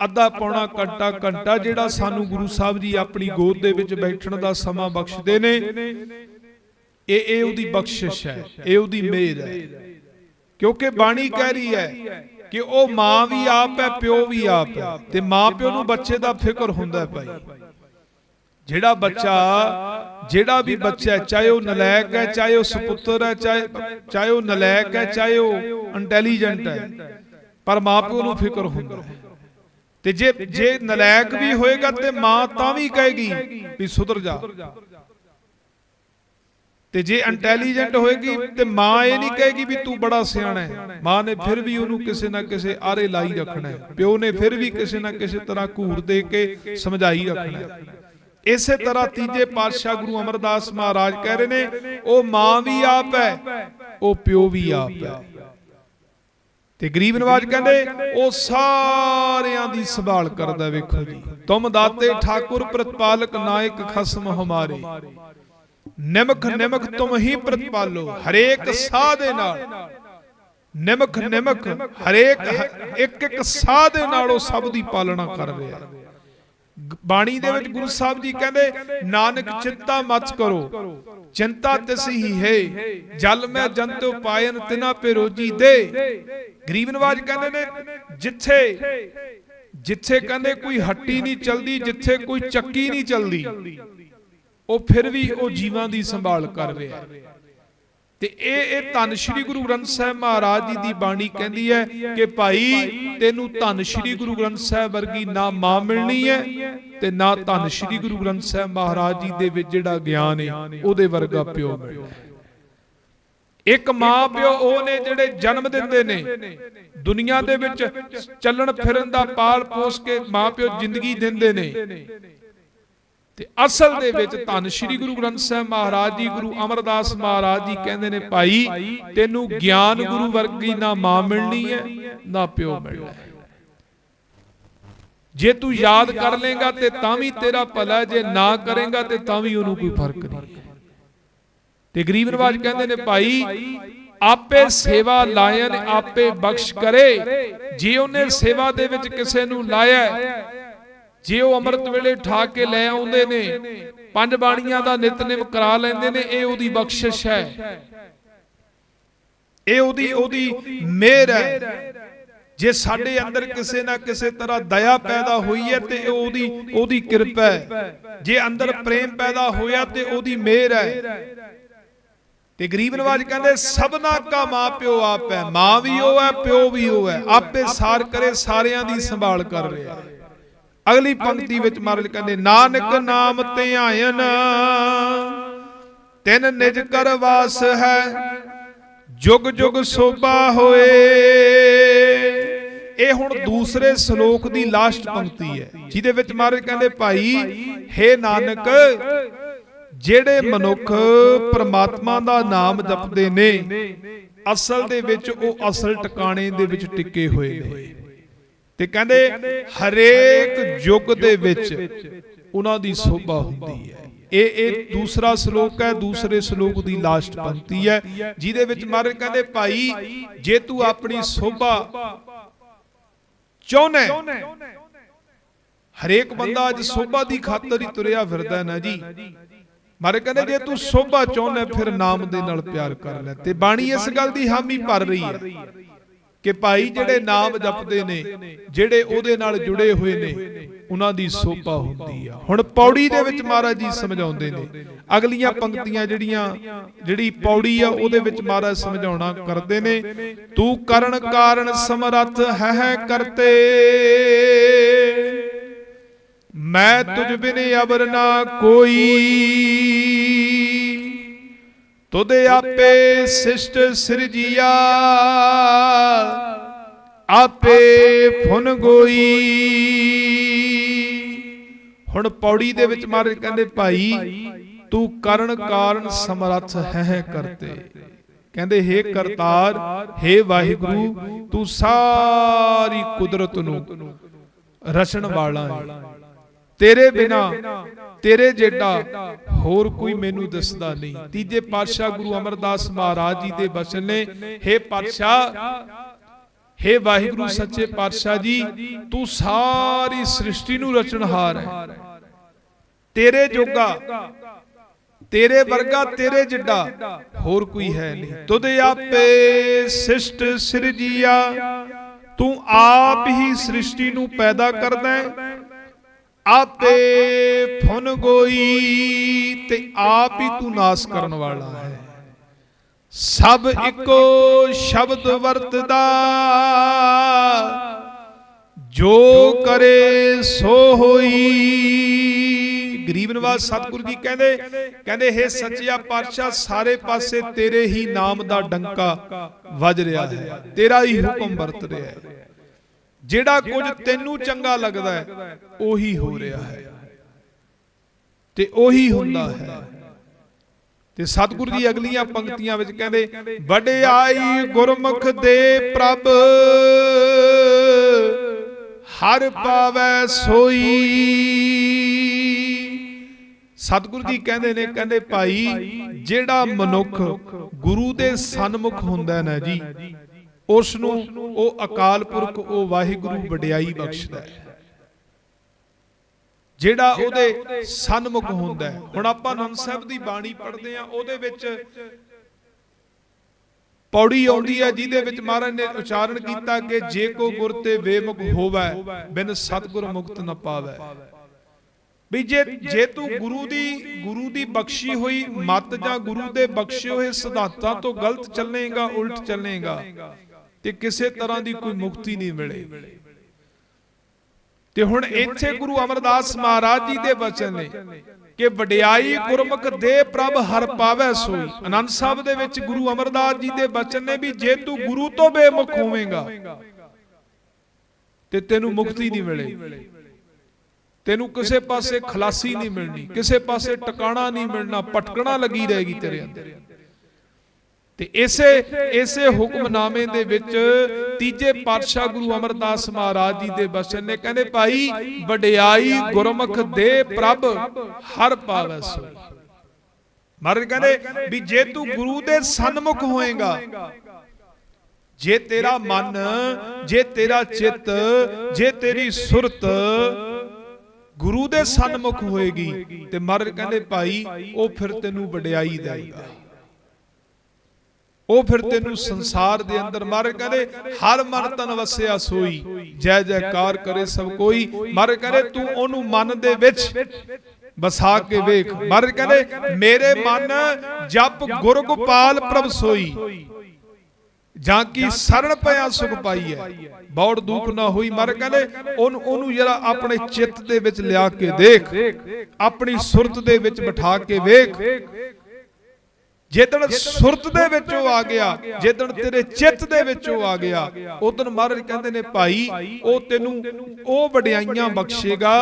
ਅੱਧਾ ਪੌਣਾ ਘੰਟਾ ਘੰਟਾ ਜਿਹੜਾ ਸਾਨੂੰ ਗੁਰੂ ਸਾਹਿਬ ਜੀ ਆਪਣੀ ਗੋਦ ਦੇ ਵਿੱਚ ਬੈਠਣ ਦਾ ਸਮਾਂ ਬਖਸ਼ਦੇ ਨੇ, ਇਹ ਇਹ ਉਹਦੀ ਬਖਸ਼ਿਸ਼ ਹੈ, ਇਹ ਉਹਦੀ ਮਿਹਰ ਹੈ। ਕਿਉਂਕਿ ਬਾਣੀ ਕਹਿ ਰਹੀ ਹੈ ਕਿ ਉਹ ਮਾਂ ਵੀ ਆਪ ਹੈ ਪਿਓ ਵੀ ਆਪ ਹੈ। ਤੇ ਮਾਂ ਪਿਓ ਨੂੰ ਬੱਚੇ ਦਾ ਫਿਕਰ ਹੁੰਦਾ ਹੈ ਭਾਈ। ਜਿਹੜਾ ਬੱਚਾ ਜਿਹੜਾ ਵੀ ਬੱਚਾ ਹੈ ਚਾਹੇ ਉਹ ਨਲਾਇਕ ਹੈ ਚਾਹੇ ਉਹ ਸੁਪੁੱਤਰ ਹੈ ਚਾਹੇ ਚਾਹੇ ਉਹ ਨਲਾਇਕ ਹੈ ਚਾਹੇ ਉਹ ਇੰਟੈਲੀਜੈਂਟ ਹੈ। ਪਰ ਮਾਂ ਪਿਓ ਨੂੰ ਫਿਕਰ ਹੁੰਦਾ ਹੈ। ਤੇ ਜੇ ਜੇ ਨਲਾਇਕ ਵੀ ਹੋਏਗਾ ਤੇ ਮਾਂ ਤਾਂ ਵੀ ਕਹੇਗੀ ਵੀ ਸੁਧਰ ਜਾ। ਤੇ ਜੇ ਇੰਟੈਲੀਜੈਂਟ ਹੋਏਗੀ ਤੇ ਮਾਂ ਇਹ ਨਹੀਂ ਕਹੇਗੀ ਵੀ ਤੂੰ ਬੜਾ ਸਿਆਣਾ ਹੈ। ਮਾਂ ਨੇ ਫਿਰ ਵੀ ਉਹਨੂੰ ਕਿਸੇ ਨਾ ਕਿਸੇ ਆਰੇ ਲਾਈ ਰੱਖਣਾ ਹੈ। ਪਿਓ ਨੇ ਫਿਰ ਵੀ ਕਿਸੇ ਨਾ ਕਿਸੇ ਤਰ੍ਹਾਂ ਘੂਰ ਦੇ ਕੇ ਸਮਝਾਈ ਰੱਖਣਾ ਹੈ। ਇਸੇ ਤਰ੍ਹਾਂ ਤੀਜੇ ਪਾਤਸ਼ਾਹ ਗੁਰੂ ਅਮਰਦਾਸ ਮਹਾਰਾਜ ਕਹਿ ਰਹੇ ਨੇ ਉਹ ਮਾਂ ਵੀ ਆਪ ਹੈ ਉਹ ਪਿਓ ਵੀ ਆਪ ਹੈ। ਤੇ ਗਰੀਬ ਨਵਾਜ ਕਹਿੰਦੇ ਉਹ ਸਾਰਿਆਂ ਦੀ ਸੰਭਾਲ ਕਰਦਾ ਵੇਖੋ ਜੀ। ਤੁਮ ਦਾਤੇ ਠਾਕੁਰ ਪ੍ਰਤਪਾਲਕ ਨਾਇਕ ਖਸਮ ਹਮਾਰੇ। ਨਿਮਖ ਨਿਮਖ ਤੁਮ ਹੀ ਪ੍ਰਤਪਾਲੋ। ਹਰੇਕ ਸਾਹ ਦੇ ਨਾਲ। ਨਿਮਖ ਨਿਮਖ ਹਰੇਕ ਇੱਕ ਇੱਕ ਸਾਹ ਦੇ ਨਾਲ ਉਹ ਸਭ ਦੀ ਪਾਲਣਾ ਕਰ ਰਿਹਾ। ਬਾਣੀ ਦੇ ਵਿੱਚ ਗੁਰੂ ਸਾਹਿਬ ਜੀ ਕਹਿੰਦੇ ਨਾਨਕ ਚਿੰਤਾ ਮਤ ਕਰੋ। ਚਿੰਤਾ ਤਿਸ ਹੀ। ਹੈ। ਜਲ ਮੈਂ ਜੰਤੁ ਪਾਇਨ ਤਿਨਾ ਪੇ ਰੋਜੀ ਦੇ। ਗਰੀਬ ਨਵਾਜ ਕਹਿੰਦੇ ਨੇ ਜਿੱਥੇ ਜਿੱਥੇ ਕਹਿੰਦੇ ਕੋਈ ਹੱਟੀ ਨਹੀਂ ਚਲਦੀ ਜਿੱਥੇ ਕੋਈ ਚੱਕੀ ਨਹੀਂ ਚਲਦੀ। ਉਹ ਫਿਰ ਵੀ ਉਹ ਜੀਵਾਂ ਦੀ ਸੰਭਾਲ ਕਰ ਰਿਹਾ ਹੈ। ਤੇ ਇਹ ਇਹ ਧੰਨ ਸ਼੍ਰੀ ਗੁਰੂ ਗ੍ਰੰਥ ਸਾਹਿਬ ਮਹਾਰਾਜ ਜੀ ਦੀ ਬਾਣੀ ਕਹਿੰਦੀ ਹੈ ਕਿ ਭਾਈ ਤੈਨੂੰ ਧੰਨ ਸ਼੍ਰੀ ਗੁਰੂ ਗ੍ਰੰਥ ਸਾਹਿਬ ਵਰਗੀ ਨਾ ਮਾਂ ਮਿਲਣੀ ਹੈ ਤੇ ਨਾ ਧੰਨ ਸ਼੍ਰੀ ਗੁਰੂ ਗ੍ਰੰਥ ਸਾਹਿਬ ਮਹਾਰਾਜ ਜੀ ਦੇ ਵਿੱਚ ਜਿਹੜਾ ਗਿਆਨ ਹੈ ਉਹਦੇ ਵਰਗਾ ਪਿਓ ਮਿਲਣਾ। ਇੱਕ ਮਾਂ ਪਿਓ ਉਹ ਨੇ ਜਿਹੜੇ ਜਨਮ ਦਿੰਦੇ ਨੇ ਦੁਨੀਆ ਦੇ ਵਿੱਚ ਚੱਲਣ ਫਿਰਨ ਦਾ ਪਾਲ ਪੋਸ ਕੇ ਮਾਂ ਪਿਓ ਜ਼ਿੰਦਗੀ ਦਿੰਦੇ ਨੇ। ਤੇ ਅਸਲ ਦੇ ਵਿੱਚ ਧੰਨ ਸ਼੍ਰੀ ਗੁਰੂ ਗ੍ਰੰਥ ਸਾਹਿਬ ਮਹਾਰਾਜ ਜੀ ਗੁਰੂ ਅਮਰਦਾਸ ਮਹਾਰਾਜ ਜੀ ਕਹਿੰਦੇ ਨੇ ਭਾਈ ਤੈਨੂੰ ਗਿਆਨ ਗੁਰੂ ਵਰਗੀ ਨਾ ਮਾਂ ਮਿਲਣੀ ਹੈ ਨਾ ਪਿਓ ਮਿਲਣਾ। ਹੈ ਜੇ ਤੂੰ ਯਾਦ ਕਰ ਲੇਗਾ ਤੇ ਤਾਂ ਵੀ ਤੇਰਾ ਭਲਾ ਜੇ ਨਾ ਕਰੇਗਾ ਤੇ ਤਾਂ ਵੀ ਉਹਨੂੰ ਕੋਈ ਫ਼ਰਕ ਨਹੀਂ। ਤੇ ਗਰੀਬ ਨਵਾਜ ਕਹਿੰਦੇ ਨੇ ਭਾਈ ਆਪੇ ਸੇਵਾ ਲਾਇਨ ਆਪੇ ਬਖਸ਼ ਕਰੇ। ਜੇ ਉਹਨੇ ਸੇਵਾ ਦੇ ਵਿੱਚ ਕਿਸੇ ਨੂੰ ਲਾਇਆ ਜੇ ਉਹ ਅੰਮ੍ਰਿਤ ਵੇਲੇ ਠਾ ਕੇ ਲੈ ਆਉਂਦੇ ਨੇ, ਪੰਜ ਬਾਣੀਆਂ ਦਾ ਨਿਤਨੇਮ ਕਰਾ ਲੈਂਦੇ ਨੇ, ਇਹ ਉਹਦੀ ਬਖਸ਼ਿਸ਼ ਹੈ। ਇਹ ਉਹਦੀ ਉਹਦੀ ਮਿਹਰ ਹੈ। ਜੇ ਸਾਡੇ ਅੰਦਰ ਕਿਸੇ ਨਾ ਕਿਸੇ ਤਰ੍ਹਾਂ ਦਇਆ ਪੈਦਾ ਹੋਈ ਹੈ ਤੇ ਇਹ ਉਹਦੀ ਉਹਦੀ ਕਿਰਪਾ ਹੈ। ਜੇ ਅੰਦਰ ਪ੍ਰੇਮ ਪੈਦਾ ਹੋਇਆ ਤੇ ਉਹਦੀ ਮਿਹਰ ਹੈ। ਤੇ ਗਰੀਬ ਨਵਾਜ ਕਹਿੰਦੇ, ਸਭਨਾ ਕਾ ਮਾਂ ਪਿਓ ਆਪ ਹੈ। ਮਾਂ ਵੀ ਉਹ ਹੈ, ਪਿਓ ਵੀ ਉਹ ਹੈ। ਆਪੇ ਸਾਰ ਕਰੇ, ਸਾਰਿਆਂ ਦੀ ਸੰਭਾਲ ਕਰ ਰਿਹਾ ਹੈ। ਅਗਲੀ ਪੰਕਤੀ ਵਿੱਚ ਮਹਾਰਾਜ ਕਹਿੰਦੇ ਨਾਨਕ ਨਾਮ ਧਿਆਇਨ ਤਿਨ ਨਿਜ ਕਰ ਵਾਸ ਹੈ। ਜੁਗ ਜੁਗ ਸੋਭਾ ਹੋਏ। ਇਹ ਹੁਣ ਦੂਸਰੇ ਸ਼ਲੋਕ ਦੀ ਲਾਸਟ ਪੰਕਤੀ ਹੈ। ਜਿਹਦੇ ਵਿੱਚ ਮਹਾਰਾਜ ਕਹਿੰਦੇ ਭਾਈ ਹੇ ਨਾਨਕ ਜਿਹੜੇ ਮਨੁੱਖ ਪ੍ਰਮਾਤਮਾ ਦਾ ਨਾਮ ਜਪਦੇ ਨੇ ਅਸਲ ਦੇ ਵਿੱਚ ਉਹ ਅਸਲ ਟਿਕਾਣੇ ਦੇ ਵਿੱਚ ਟਿਕੇ ਹੋਏ ਨੇ। ਤੇ ਕਹਿੰਦੇ ਹਰੇਕ ਯੁੱਗ ਦੇ ਵਿੱਚ ਉਹਨਾਂ ਦੀ ਸੋਭਾ ਹੁੰਦੀ ਹੈ। ਇਹ ਇਹ ਦੂਸਰਾ ਸ਼ਲੋਕ ਹੈ, ਦੂਸਰੇ ਸ਼ਲੋਕ ਦੀ ਲਾਸਟ ਪੰਕਤੀ ਹੈ, ਜਿਹਦੇ ਵਿੱਚ ਮਹਾਰਾਜ ਕਹਿੰਦੇ, ਭਾਈ, ਜੇ ਤੂੰ ਆਪਣੀ ਸੋਭਾ ਚਾਹੁੰਦਾ ਹਰੇਕ ਬੰਦਾ ਅੱਜ ਸੋਭਾ ਦੀ ਖਾਤਰ ਹੀ ਤੁਰਿਆ ਫਿਰਦਾ ਨਾ ਜੀ। ਮਾਰੇ ਕਹਿੰਦੇ, ਜੇ ਤੂੰ ਸੋਭਾ ਚਾਹੁੰਦਾ ਫਿਰ ਨਾਮ ਦੇ ਨਾਲ ਪਿਆਰ ਕਰ ਲੈ। ਤੇ ਬਾਣੀ ਇਸ ਗੱਲ ਦੀ ਹਾਮੀ ਭਰ ਰਹੀ ਹੈ। ਕਿ ਭਾਈ ਜਿਹੜੇ ਨਾਮ ਜਪਦੇ ਨੇ ਜਿਹੜੇ ਉਹਦੇ ਨਾਲ ਜੁੜੇ ਹੋਏ ਨੇ ਉਹਨਾਂ ਦੀ ਸੋਭਾ ਹੁੰਦੀ ਆ। ਹੁਣ ਪੌੜੀ ਦੇ ਵਿੱਚ ਮਹਾਰਾਜ ਜੀ ਸਮਝਾਉਂਦੇ ਨੇ ਅਗਲੀਆਂ ਪੰਕਤੀਆਂ ਜਿਹੜੀਆਂ ਜਿਹੜੀ ਪੌੜੀ ਆ ਉਹਦੇ ਵਿੱਚ ਮਹਾਰਾਜ ਸਮਝਾਉਣਾ ਕਰਦੇ ਨੇ ਤੂੰ ਕਰਨ ਕਾਰਨ ਸਮਰੱਥ ਹੈ ਹੈ ਕਰਤੇ। ਮੈਂ ਤੁਝ ਬਿਨ ਅਬਰ ਨਾ ਕੋਈ। ਤੁਧ ਆਪੇ ਸਿਸ਼ਟ ਸਿਰਜੀਆ ਆਪੇ ਫੁਨ ਗੋਈ। ਹੁਣ ਪੌੜੀ ਦੇ ਵਿੱਚ ਮਹਾਰਾਜ ਕਹਿੰਦੇ, ਭਾਈ, ਤੂੰ ਕਰਨ ਕਾਰਨ ਸਮਰੱਥ ਹੈ ਕਰਤੇ। ਕਹਿੰਦੇ, ਹੇ ਕਰਤਾਰ, ਹੇ ਵਾਹਿਗੁਰੂ, ਤੂੰ ਸਾਰੀ ਕੁਦਰਤ ਨੂੰ ਰਚਣ ਵਾਲਾ ਹੈ ਤੇਰੇ ਬਿਨਾ ਤੇਰੇ ਜਿਹੜਾ ਹੋਰ ਕੋਈ ਮੈਨੂੰ ਦਿਸਦਾ ਨਹੀਂ। ਤੀਜੇ ਪਾਤਸ਼ਾਹ ਗੁਰੂ ਅਮਰਦਾਸ ਮਹਾਰਾਜ ਜੀ ਦੇ ਬਚਨ ਨੇ ਹੇ ਪਾਤਸ਼ਾਹ ਹੇ ਵਾਹਿਗੁਰੂ ਸੱਚੇ ਪਾਤਸ਼ਾਹ ਜੀ ਤੂੰ ਸਾਰੀ ਸ੍ਰਿਸ਼ਟੀ ਨੂੰ ਰਚਣਹਾਰ ਹੈ। ਤੇਰੇ ਜੋਗਾ ਤੇਰੇ ਵਰਗਾ ਤੇਰੇ ਜਿੱਡਾ ਹੋਰ ਕੋਈ ਹੈ ਨਹੀਂ। ਤੁਧ ਆਪੇ ਸਿਸ਼ਟ ਸਿਰਜੀਆ। ਤੂੰ ਆਪ ਹੀ ਸ੍ਰਿਸ਼ਟੀ ਨੂੰ ਪੈਦਾ ਕਰਦਾ ਹੈ। ਆਪੇ ਫੁਨ ਗੋਈ ਤੇ ਆਪ ਹੀ ਤੂੰ ਨਾਸ ਕਰਨ ਵਾਲਾ ਹੈ। ਸਭ ਇੱਕੋ ਸ਼ਬਦ ਵਰਤਦਾ, ਜੋ ਕਰੇ ਸੋ ਹੋਈ। ਗਰੀਬ ਨਿਵਾਸ ਸਤਿਗੁਰੂ ਜੀ ਕਹਿੰਦੇ ਕਹਿੰਦੇ, ਹੈ ਸੱਚਿਆ ਪਾਤਸ਼ਾਹ, ਸਾਰੇ ਪਾਸੇ ਤੇਰੇ ਹੀ ਨਾਮ ਦਾ ਡੰਕਾ ਵੱਜ ਰਿਹਾ ਹੈ, ਤੇਰਾ ਹੀ ਹੁਕਮ ਵਰਤ ਰਿਹਾ ਹੈ। ਜਿਹੜਾ ਕੁਝ ਤੈਨੂੰ ਚੰਗਾ ਲੱਗਦਾ ਹੈ ਉਹੀ ਹੋ ਰਿਹਾ ਹੈ ਤੇ ਉਹੀ ਹੁੰਦਾ ਹੈ। ਤੇ ਸਤਿਗੁਰੂ ਦੀ ਅਗਲੀਆਂ ਪੰਕਤੀਆਂ ਵਿੱਚ ਕਹਿੰਦੇ ਵਡਿਆਈ ਗੁਰਮੁਖ ਦੇ ਪ੍ਰਭ ਹਰ ਪਾਵੈ ਸੋਈ। ਸਤਿਗੁਰੂ ਜੀ ਕਹਿੰਦੇ ਨੇ ਕਹਿੰਦੇ ਭਾਈ ਜਿਹੜਾ ਮਨੁੱਖ ਗੁਰੂ ਦੇ ਸਨਮੁਖ ਹੁੰਦਾ ਨਾ ਜੀ ਉਸ ਨੂੰ ਉਹ ਅਕਾਲ ਪੁਰਖ, ਉਹ ਵਾਹਿਗੁਰੂ ਵਡਿਆਈ ਬਖਸ਼ਦਾ ਹੈ। ਜਿਹੜਾ ਉਹਦੇ ਸਨਮੁਖ ਹੁੰਦਾ ਹੁਣ ਆਪਾਂ ਨੰਦ ਸਾਹਿਬ ਦੀ ਬਾਣੀ ਪੜ੍ਹਦੇ ਆ ਉਹਦੇ ਵਿੱਚ ਪੌੜੀ ਆਉਂਦੀ ਹੈ, ਜਿਹਦੇ ਵਿੱਚ ਮਹਾਰਾਜ ਨੇ ਉਚਾਰਨ ਕੀਤਾ ਕਿ ਜੇ ਕੋ ਗੁਰ ਤੇ ਬੇਮੁਖ ਹੋਵੇ, ਬਿਨ ਸਤਗੁਰ ਮੁਕਤ ਨ ਪਾਵੇ। ਵੀ ਜੇ ਜੇ ਤੂੰ ਗੁਰੂ ਦੀ ਗੁਰੂ ਦੀ ਬਖਸ਼ੀ ਹੋਈ, ਮਤ ਜਾਂ ਗੁਰੂ ਦੇ ਬਖਸ਼ੇ ਹੋਏ ਸਿਧਾਂਤਾਂ ਤੋਂ ਗਲਤ ਚੱਲੇਗਾ, ਉਲਟ ਚੱਲੇਗਾ ਤੇ ਕਿਸੇ ਤਰ੍ਹਾਂ ਦੀ ਕੋਈ ਮੁਕਤੀ ਨਹੀਂ ਮਿਲੇ। ਤੇ ਹੁਣ ਇੱਥੇ ਗੁਰੂ ਅਮਰਦਾਸ ਮਹਾਰਾਜ ਜੀ ਦੇ ਬਚਨ ਨੇ ਕਿ ਵਡਿਆਈ ਗੁਰਮੁਖ ਦੇ ਪ੍ਰਭ ਹਰ ਪਾਵੈ ਸੋਈ। ਆਨੰਦ ਸਾਹਿਬ ਦੇ ਵਿੱਚ ਗੁਰੂ ਅਮਰਦਾਸ ਜੀ ਦੇ ਬਚਨ ਨੇ ਵੀ ਜੇ ਤੂੰ ਗੁਰੂ ਤੋਂ ਬੇਮੁਖ ਹੋਵੇਂਗਾ। ਤੇ ਤੈਨੂੰ ਮੁਕਤੀ ਨਹੀਂ ਮਿਲੇ। ਤੈਨੂੰ ਕਿਸੇ ਪਾਸੇ ਖਲਾਸੀ ਨਹੀਂ ਮਿਲਣੀ। ਕਿਸੇ ਪਾਸੇ ਟਿਕਾਣਾ ਨਹੀਂ ਮਿਲਣਾ। ਪਟਕਣਾ ਲੱਗੀ ਰਹੇਗੀ ਤੇਰੇ ਅੰਦਰ। ਤੇ ਇਸੇ ਇਸੇ ਹੁਕਮਨਾਮੇ ਦੇ ਵਿੱਚ ਤੀਜੇ ਪਾਤਸ਼ਾਹ ਗੁਰੂ ਅਮਰਦਾਸ ਮਹਾਰਾਜ ਜੀ ਦੇ ਬਚਨ ਨੇ ਕਹਿੰਦੇ, ਭਾਈ, ਵਡਿਆਈ ਗੁਰਮੁਖ ਦੇ ਪ੍ਰਭ ਹਰ ਪਾਵੈ ਸੋ। ਮਹਾਰਾਜ ਕਹਿੰਦੇ ਵੀ ਜੇ ਤੂੰ ਗੁਰੂ ਦੇ ਸਨਮੁਖ ਹੋਏਗਾ, ਜੇ ਤੇਰਾ ਮਨ, ਜੇ ਤੇਰਾ ਚਿੱਤ, ਜੇ ਤੇਰੀ ਸੁਰਤ ਗੁਰੂ ਦੇ ਸਨਮੁਖ ਹੋਏਗੀ, ਤੇ ਮਹਾਰਾਜ ਕਹਿੰਦੇ, ਭਾਈ, ਉਹ ਫਿਰ ਤੈਨੂੰ ਵਡਿਆਈ ਦੇਗਾ ਉਹ ਫਿਰ ਤੈਨੂੰ ਸੰਸਾਰ ਦੇ ਅੰਦਰ ਮਹਾਰਾਜ ਕਹਿੰਦੇ ਹਰ ਮਨ ਤਨ ਵਸਿਆ ਸੋਈ ਜੈ ਜੈਕਾਰ ਕਰੇ ਸਭ ਕੋਈ ਮਹਾਰਾਜ ਕਹਿੰਦੇ ਤੂੰ ਉਹਨੂੰ ਮਨ ਦੇ ਵਿੱਚ। ਵਸਾ ਕੇ ਵੇਖ ਮਹਾਰਾਜ ਕਹਿੰਦੇ ਮੇਰੇ ਮਨ ਜਪ ਗੁਰ ਗੋਪਾਲ ਪ੍ਰਭ ਸੋਈ। ਜਾਂ ਕੀ ਸਰਣ ਪਿਆ ਸੁਖ ਪਾਈ ਹੈ ਬੌੜ ਦੁੱਖ ਨਾ ਹੋਈ ਮਰ ਕਹਿੰਦੇ ਉਹਨੂੰ ਉਹਨੂੰ ਜਰਾ ਆਪਣੇ ਚਿੱਤ ਦੇ ਵਿੱਚ ਲਿਆ ਕੇ ਦੇਖ। ਆਪਣੀ ਸੁਰਤ ਦੇ ਵਿੱਚ ਬਿਠਾ ਕੇ ਵੇਖ। ਜਿੱਦਣ ਸੁਰਤ ਦੇ ਵਿੱਚ ਉਹ ਆ ਗਿਆ ਜਿੱਦਣ ਤੇਰੇ ਚਿੱਤ ਦੇ ਵਿੱਚ ਉਹ ਆ ਗਿਆ ਉਦੋਂ ਮਹਾਰਾਜ ਕਹਿੰਦੇ ਨੇ ਭਾਈ ਉਹ ਤੈਨੂੰ ਉਹ ਵਡਿਆਈਆਂ ਬਖਸ਼ੇਗਾ।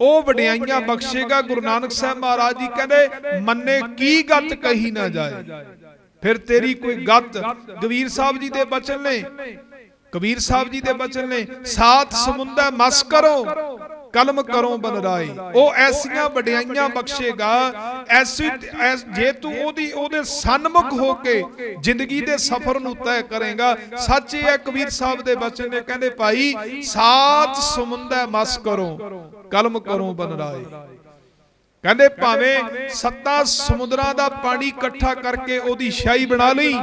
ਉਹ ਵਡਿਆਈਆਂ ਬਖਸ਼ੇਗਾ ਗੁਰੂ ਨਾਨਕ ਸਾਹਿਬ ਮਹਾਰਾਜ ਜੀ ਕਹਿੰਦੇ ਮੰਨੇ ਕੀ ਗੱਤ ਕਹੀ ਨਾ ਜਾਏ। ਫਿਰ ਤੇਰੀ ਕੋਈ ਗੱਤ ਗਵੀਰ ਸਾਹਿਬ ਜੀ ਦੇ ਬਚਨ ਨੇ। ਕਬੀਰ ਸਾਹਿਬ ਜੀ ਦੇ ਬਚਨ ਨੇ ਸਾਤ ਸਮੁੰਦਰ ਮਸ ਕਰੋ। ਕਲਮ ਕਰੋ ਬਨ ਰਾਏ ਉਹ ਐਸੀਆਂ ਵਡਿਆਈਆਂ ਬਖਸ਼ੇਗਾ। ਐਸੀ ਜੇ ਤੂੰ ਉਹਦੀ ਉਹਦੇ ਸਨਮੁਖ ਹੋ ਕੇ ਜ਼ਿੰਦਗੀ ਦੇ ਸਫ਼ਰ ਨੂੰ ਤੈਅ ਕਰੇਗਾ। ਸੱਚ ਇਹ ਹੈ ਕਬੀਰ ਸਾਹਿਬ ਦੇ ਬਚਨ ਨੇ ਕਹਿੰਦੇ ਭਾਈ ਸਾਤ ਸਮੁੰਦਰ ਮਸ ਕਰੋ ਕਲਮ ਕਰੋ ਬਨ ਰਾਏ ਕਹਿੰਦੇ ਭਾਵੇਂ ਸੱਤਾ ਸਮੁੰਦਰਾਂ ਦਾ ਪਾਣੀ ਇਕੱਠਾ ਕਰਕੇ ਉਹਦੀ ਸ਼ਾਹੀ ਬਣਾ ਲਈ।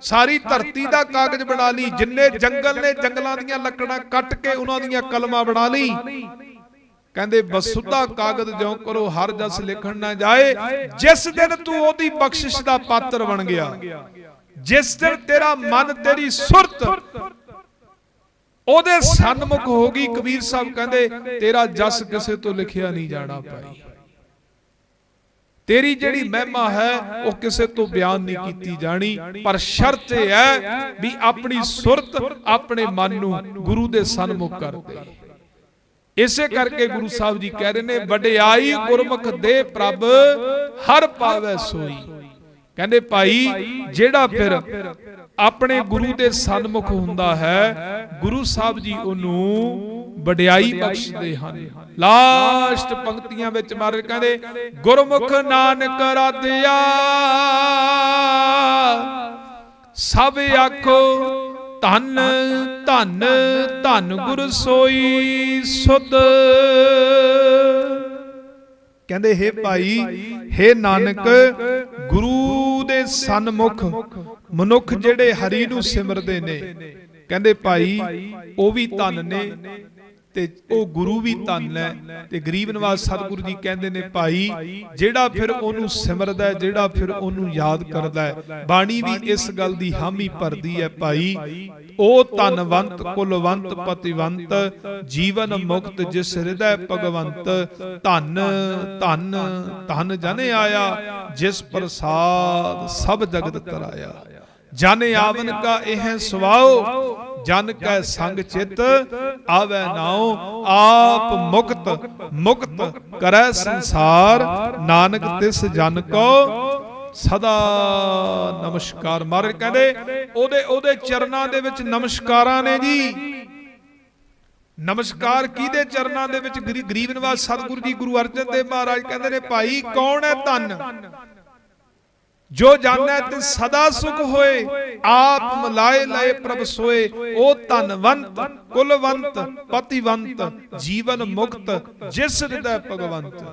ਸਾਰੀ ਧਰਤੀ ਦਾ ਕਾਗਜ਼ ਬਣਾ ਲਈ। ਜਿੰਨੇ ਜੰਗਲ ਨੇ ਜੰਗਲਾਂ ਦੀਆਂ ਲੱਕੜਾਂ ਕੱਟ ਕੇ ਉਹਨਾਂ ਦੀਆਂ ਕਲਮਾਂ ਬਣਾ ਲਈ। ਕਹਿੰਦੇ ਬਸੁੱਧਾ ਕਾਗਜ਼ ਜਿਉ ਕਰੋ ਹਰ ਜਸ ਲਿਖਣ ਨਾ ਜਾਏ। ਜਿਸ ਦਿਨ ਤੂੰ ਉਹਦੀ ਬਖਸ਼ਿਸ਼ ਦਾ ਪਾਤਰ ਬਣ ਗਿਆ। ਜਿਸ ਦਿਨ ਤੇਰਾ ਮਨ ਤੇਰੀ ਸੁਰਤ ਉਹਦੇ ਸਨਮੁਖ ਹੋ ਗਈ। ਕਬੀਰ ਸਾਹਿਬ ਕਹਿੰਦੇ ਤੇਰਾ ਜਸ ਕਿਸੇ ਤੋਂ ਲਿਖਿਆ ਨਹੀਂ ਜਾਣਾ ਭਾਈ। ਤੇਰੀ ਜਿਹੜੀ ਮਹਿਮਾ ਹੈ ਉਹ ਕਿਸੇ ਤੋਂ ਬਿਆਨ ਨਹੀਂ ਕੀਤੀ ਜਾਣੀ। ਪਰ ਸ਼ਰਤ ਇਹ ਹੈ ਵੀ ਆਪਣੀ ਸੁਰਤ ਆਪਣੇ ਮਨ ਨੂੰ ਗੁਰੂ ਦੇ ਸਨਮੁਖ ਕਰ ਦੇ। ਇਸੇ ਕਰਕੇ ਗੁਰੂ ਸਾਹਿਬ ਜੀ ਕਹਿ ਰਹੇ ਨੇ ਵਡਿਆਈ ਗੁਰਮੁਖ ਦੇ ਪ੍ਰਭ ਹਰ ਪਾਵੇ ਸੋਈ। ਕਹਿੰਦੇ ਭਾਈ ਜਿਹੜਾ ਫਿਰ ਆਪਣੇ ਗੁਰੂ ਦੇ ਸਨਮੁਖ ਹੁੰਦਾ ਹੈ ਗੁਰੂ ਸਾਹਿਬ ਜੀ ਉਹਨੂੰ ਵਡਿਆਈ ਬਖਸ਼ਦੇ ਹਨ। ਲਾਸਟ ਪੰਕਤੀਆਂ ਵਿੱਚ ਮਾਰੇ ਕਹਿੰਦੇ ਗੁਰਮੁਖ ਨਾਨਕ ਰਾਧਿਆ। ਸਭ ਆਖੋ ਧੰਨ ਧੰਨ ਧੰਨ ਗੁਰ ਸੋਈ ਸੁਧ। ਕਹਿੰਦੇ, ਹੇ ਭਾਈ, ਹੇ ਨਾਨਕ, ਗੁਰੂ ਦੇ ਸਨਮੁਖ, ਮਨੁੱਖ ਜਿਹੜੇ ਹਰੀ ਨੂੰ ਸਿਮਰਦੇ ਨੇ। ਕਹਿੰਦੇ, ਭਾਈ, ਉਹ ਵੀ ਧਨ ਨੇ ਤੇ ਉਹ ਗੁਰੂ ਵੀ ਧੰਨ ਹੈ ਤੇ ਗਰੀਬ ਨਵਾਜ਼ ਸਤਿਗੁਰੂ ਜੀ ਕਹਿੰਦੇ ਨੇ, ਭਾਈ, ਜਿਹੜਾ ਫਿਰ ਉਹਨੂੰ ਸਿਮਰਦਾ ਜਿਹੜਾ ਫਿਰ ਉਹਨੂੰ ਯਾਦ ਕਰਦਾ ਹੈ, ਬਾਣੀ ਵੀ ਇਸ ਗੱਲ ਦੀ ਹਾਮੀ ਭਰਦੀ ਹੈ, ਭਾਈ, ਉਹ ਧਨਵੰਤ, ਕੁਲਵੰਤ, ਪਤਿਵੰਤ, ਜੀਵਨ ਮੁਕਤ ਜਿਸ ਹਿਰਦੈ ਭਗਵੰਤ, ਧਨ ਧਨ ਧਨ ਜਨ ਆਇਆ, ਜਿਸ ਪ੍ਰਸਾਦ ਸਭ ਜਗਤ ਕਰਾਇਆ ਜਾਣੇ ਆਵਨ ਕਾ ਇਹ ਸੁਆਓ ਜਨ ਕੈ ਸੰਗ ਚਿਤ ਆਵੈ ਨਾਉ ਆਪ ਮੁਕਤ ਮੁਕਤ ਕਰੈ ਸੰਸਾਰ। ਨਾਨਕ ਤਿਸ ਜਨ ਕੋ। ਸਦਾ ਨਮਸਕਾਰ ਮਹਾਰਾਜ ਕਹਿੰਦੇ ਉਹਦੇ ਉਹਦੇ ਚਰਨਾਂ ਦੇ ਵਿੱਚ ਨਮਸਕਾਰਾਂ ਨੇ ਜੀ। ਨਮਸਕਾਰ ਕਿਹਦੇ ਚਰਨਾਂ ਦੇ ਵਿੱਚ? ਗਰੀ- ਗਰੀਬ ਨਿਵਾਸ ਸਤਿਗੁਰੂ ਜੀ ਗੁਰੂ ਅਰਜਨ ਦੇਵ ਮਹਾਰਾਜ ਕਹਿੰਦੇ ਨੇ ਭਾਈ ਕੌਣ ਹੈ ਧੰਨ? ਜੋ ਜਾਣੈ ਤੇ ਸਦਾ ਸੁਖ ਹੋਏ, ਆਪ ਮਲਾਏ ਲਏ ਪ੍ਰਭ ਸੋਏ, ਉਹ ਧਨਵੰਤ, ਕੁਲਵੰਤ, ਪਤੀਵੰਤ, ਜੀਵਨ ਮੁਕਤ, ਜਿਸ ਹਿਰਦੈ ਭਗਵੰਤ।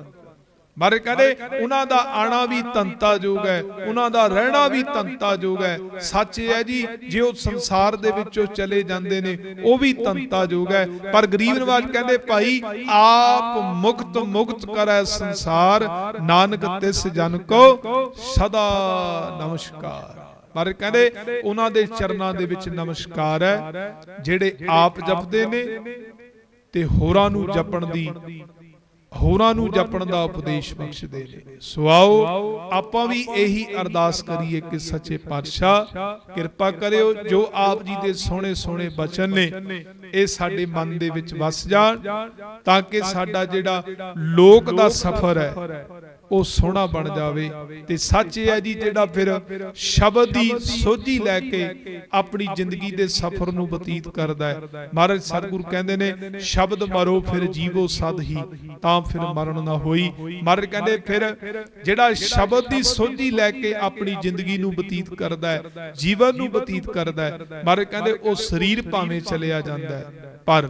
ਮਾਰੇ ਕਹਿੰਦੇ, ਉਹਨਾਂ ਦਾ ਆਣਾ ਵੀ ਤੰਤਾ ਜੋਗ ਹੈ, ਉਹਨਾਂ ਦਾ ਰਹਿਣਾ ਵੀ ਤੰਤਾ ਜੋਗ ਹੈ। ਸੱਚ ਹੈ ਜੀ, ਜੇ ਉਹ ਸੰਸਾਰ ਦੇ ਵਿੱਚੋਂ ਚਲੇ ਜਾਂਦੇ ਨੇ, ਉਹ ਵੀ ਤੰਤਾ ਜੋਗ ਹੈ। ਪਰ ਗਰੀਬ ਨਵਾਜ ਕਹਿੰਦੇ, ਭਾਈ, ਆਪ ਮੁਕਤ ਮੁਕਤ ਕਰੈ ਸੰਸਾਰ, ਨਾਨਕ ਤਿਸ ਜਨ ਕੋ ਸਦਾ ਨਮਸਕਾਰ। ਪਰ ਕਹਿੰਦੇ, ਉਹਨਾਂ ਦੇ ਚਰਨਾਂ ਦੇ ਵਿੱਚ ਨਮਸਕਾਰ ਹੈ, ਜਿਹੜੇ ਆਪ ਜਪਦੇ ਨੇ ਤੇ ਹੋਰਾਂ ਨੂੰ ਜਪਣ ਦੀ ਹੋਰਾਂ ਨੂੰ ਜਪਣ ਦਾ ਉਪਦੇਸ਼ ਬਖਸ਼ਦੇ ਨੇ। ਸੋ ਆਓ ਆਪਾਂ ਵੀ ਇਹੀ ਅਰਦਾਸ ਕਰੀਏ ਕਿ ਸੱਚੇ ਪਾਤਸ਼ਾਹ ਕਿਰਪਾ ਕਰਿਓ ਜੋ ਆਪ ਜੀ ਦੇ ਸੋਹਣੇ ਸੋਹਣੇ ਬਚਨ ਨੇ ਇਹ ਸਾਡੇ ਮਨ ਦੇ ਵਿੱਚ ਵਸ ਜਾਣ ਤਾਂ ਕਿ ਸਾਡਾ ਜਿਹੜਾ ਲੋਕ ਦਾ ਸਫ਼ਰ ਹੈ। ਉਹ ਸੋਹਣਾ ਬਣ ਜਾਵੇ। ਤੇ ਸੱਚ ਇਹ ਹੈ ਜੀ, ਜਿਹੜਾ ਫਿਰ ਸ਼ਬਦ ਦੀ ਸੋਝੀ ਲੈ ਕੇ ਆਪਣੀ ਜ਼ਿੰਦਗੀ ਦੇ ਸਫ਼ਰ ਨੂੰ ਬਤੀਤ ਕਰਦਾ ਹੈ। ਮਹਾਰਾਜ ਸਤਿਗੁਰੂ ਕਹਿੰਦੇ ਨੇ, ਸ਼ਬਦ ਮਰੋ ਫਿਰ ਜੀਵੋ ਸਦ ਹੀ, ਤਾਂ ਫਿਰ ਮਰਨ ਨਾ ਹੋਈ। ਮਹਾਰਾਜ ਕਹਿੰਦੇ, ਫਿਰ ਜਿਹੜਾ ਸ਼ਬਦ ਦੀ ਸੋਝੀ ਲੈ ਕੇ ਆਪਣੀ ਜ਼ਿੰਦਗੀ ਨੂੰ ਬਤੀਤ ਕਰਦਾ ਹੈ, ਜੀਵਨ ਨੂੰ ਬਤੀਤ ਕਰਦਾ ਹੈ, ਮਹਾਰਾਜ ਕਹਿੰਦੇ, ਉਹ ਸਰੀਰ ਭਾਵੇਂ ਚਲਿਆ ਜਾਂਦਾ ਹੈ, ਪਰ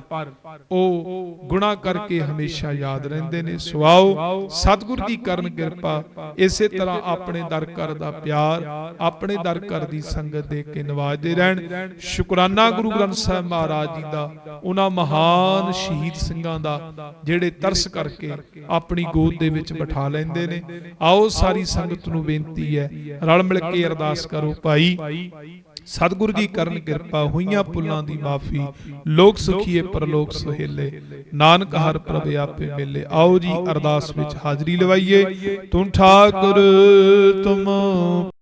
ਉਹ ਗੁਨਾਹ ਕਰਕੇ ਹਮੇਸ਼ਾ ਯਾਦ ਰਹਿੰਦੇ ਨੇ। ਸੁਆਓ, ਸਤਿਗੁਰ ਦੀ ਕਰਨ ਕਿਰਪਾ। ਇਸੇ ਤਰ੍ਹਾਂ ਆਪਣੇ ਦਰ ਕਰ ਦਾ ਪਿਆਰ, ਆਪਣੇ ਦਰ ਕਰ ਦੀ ਸੰਗਤ ਦੇ ਕੇ ਨਵਾਜਦੇ ਰਹਿਣ। ਸ਼ੁਕਰਾਨਾ ਗੁਰੂ ਗ੍ਰੰਥ ਸਾਹਿਬ ਮਹਾਰਾਜ ਜੀ ਦਾ, ਉਹਨਾਂ ਮਹਾਨ ਸ਼ਹੀਦ ਸਿੰਘਾਂ ਦਾ, ਜਿਹੜੇ ਤਰਸ ਕਰਕੇ ਆਪਣੀ ਗੋਦ ਦੇ ਵਿੱਚ ਬਿਠਾ ਲੈਂਦੇ ਨੇ। ਆਓ ਸਾਰੀ ਸੰਗਤ ਨੂੰ ਬੇਨਤੀ ਹੈ, ਰਲ ਮਿਲ ਕੇ ਅਰਦਾਸ ਕਰੋ, ਭਾਈ। ਸਤਿਗੁਰੂ ਜੀ ਕਰਨ ਕਿਰਪਾ ਹੋਈਆਂ ਪੁੱਲਾਂ ਦੀ ਮਾਫੀ ਲੋਕ ਸੁਖੀਏ ਪਰਲੋਕ ਸੁਹੇਲੇ ਨਾਨਕ ਹਰ ਪ੍ਰਭ ਆਪੇ ਮਿਲੇ। ਆਓ ਜੀ ਅਰਦਾਸ ਵਿੱਚ ਹਾਜ਼ਰੀ ਲਵਾਈਏ। ਤੂੰ ਠਾਕੁਰ ਤੁਮ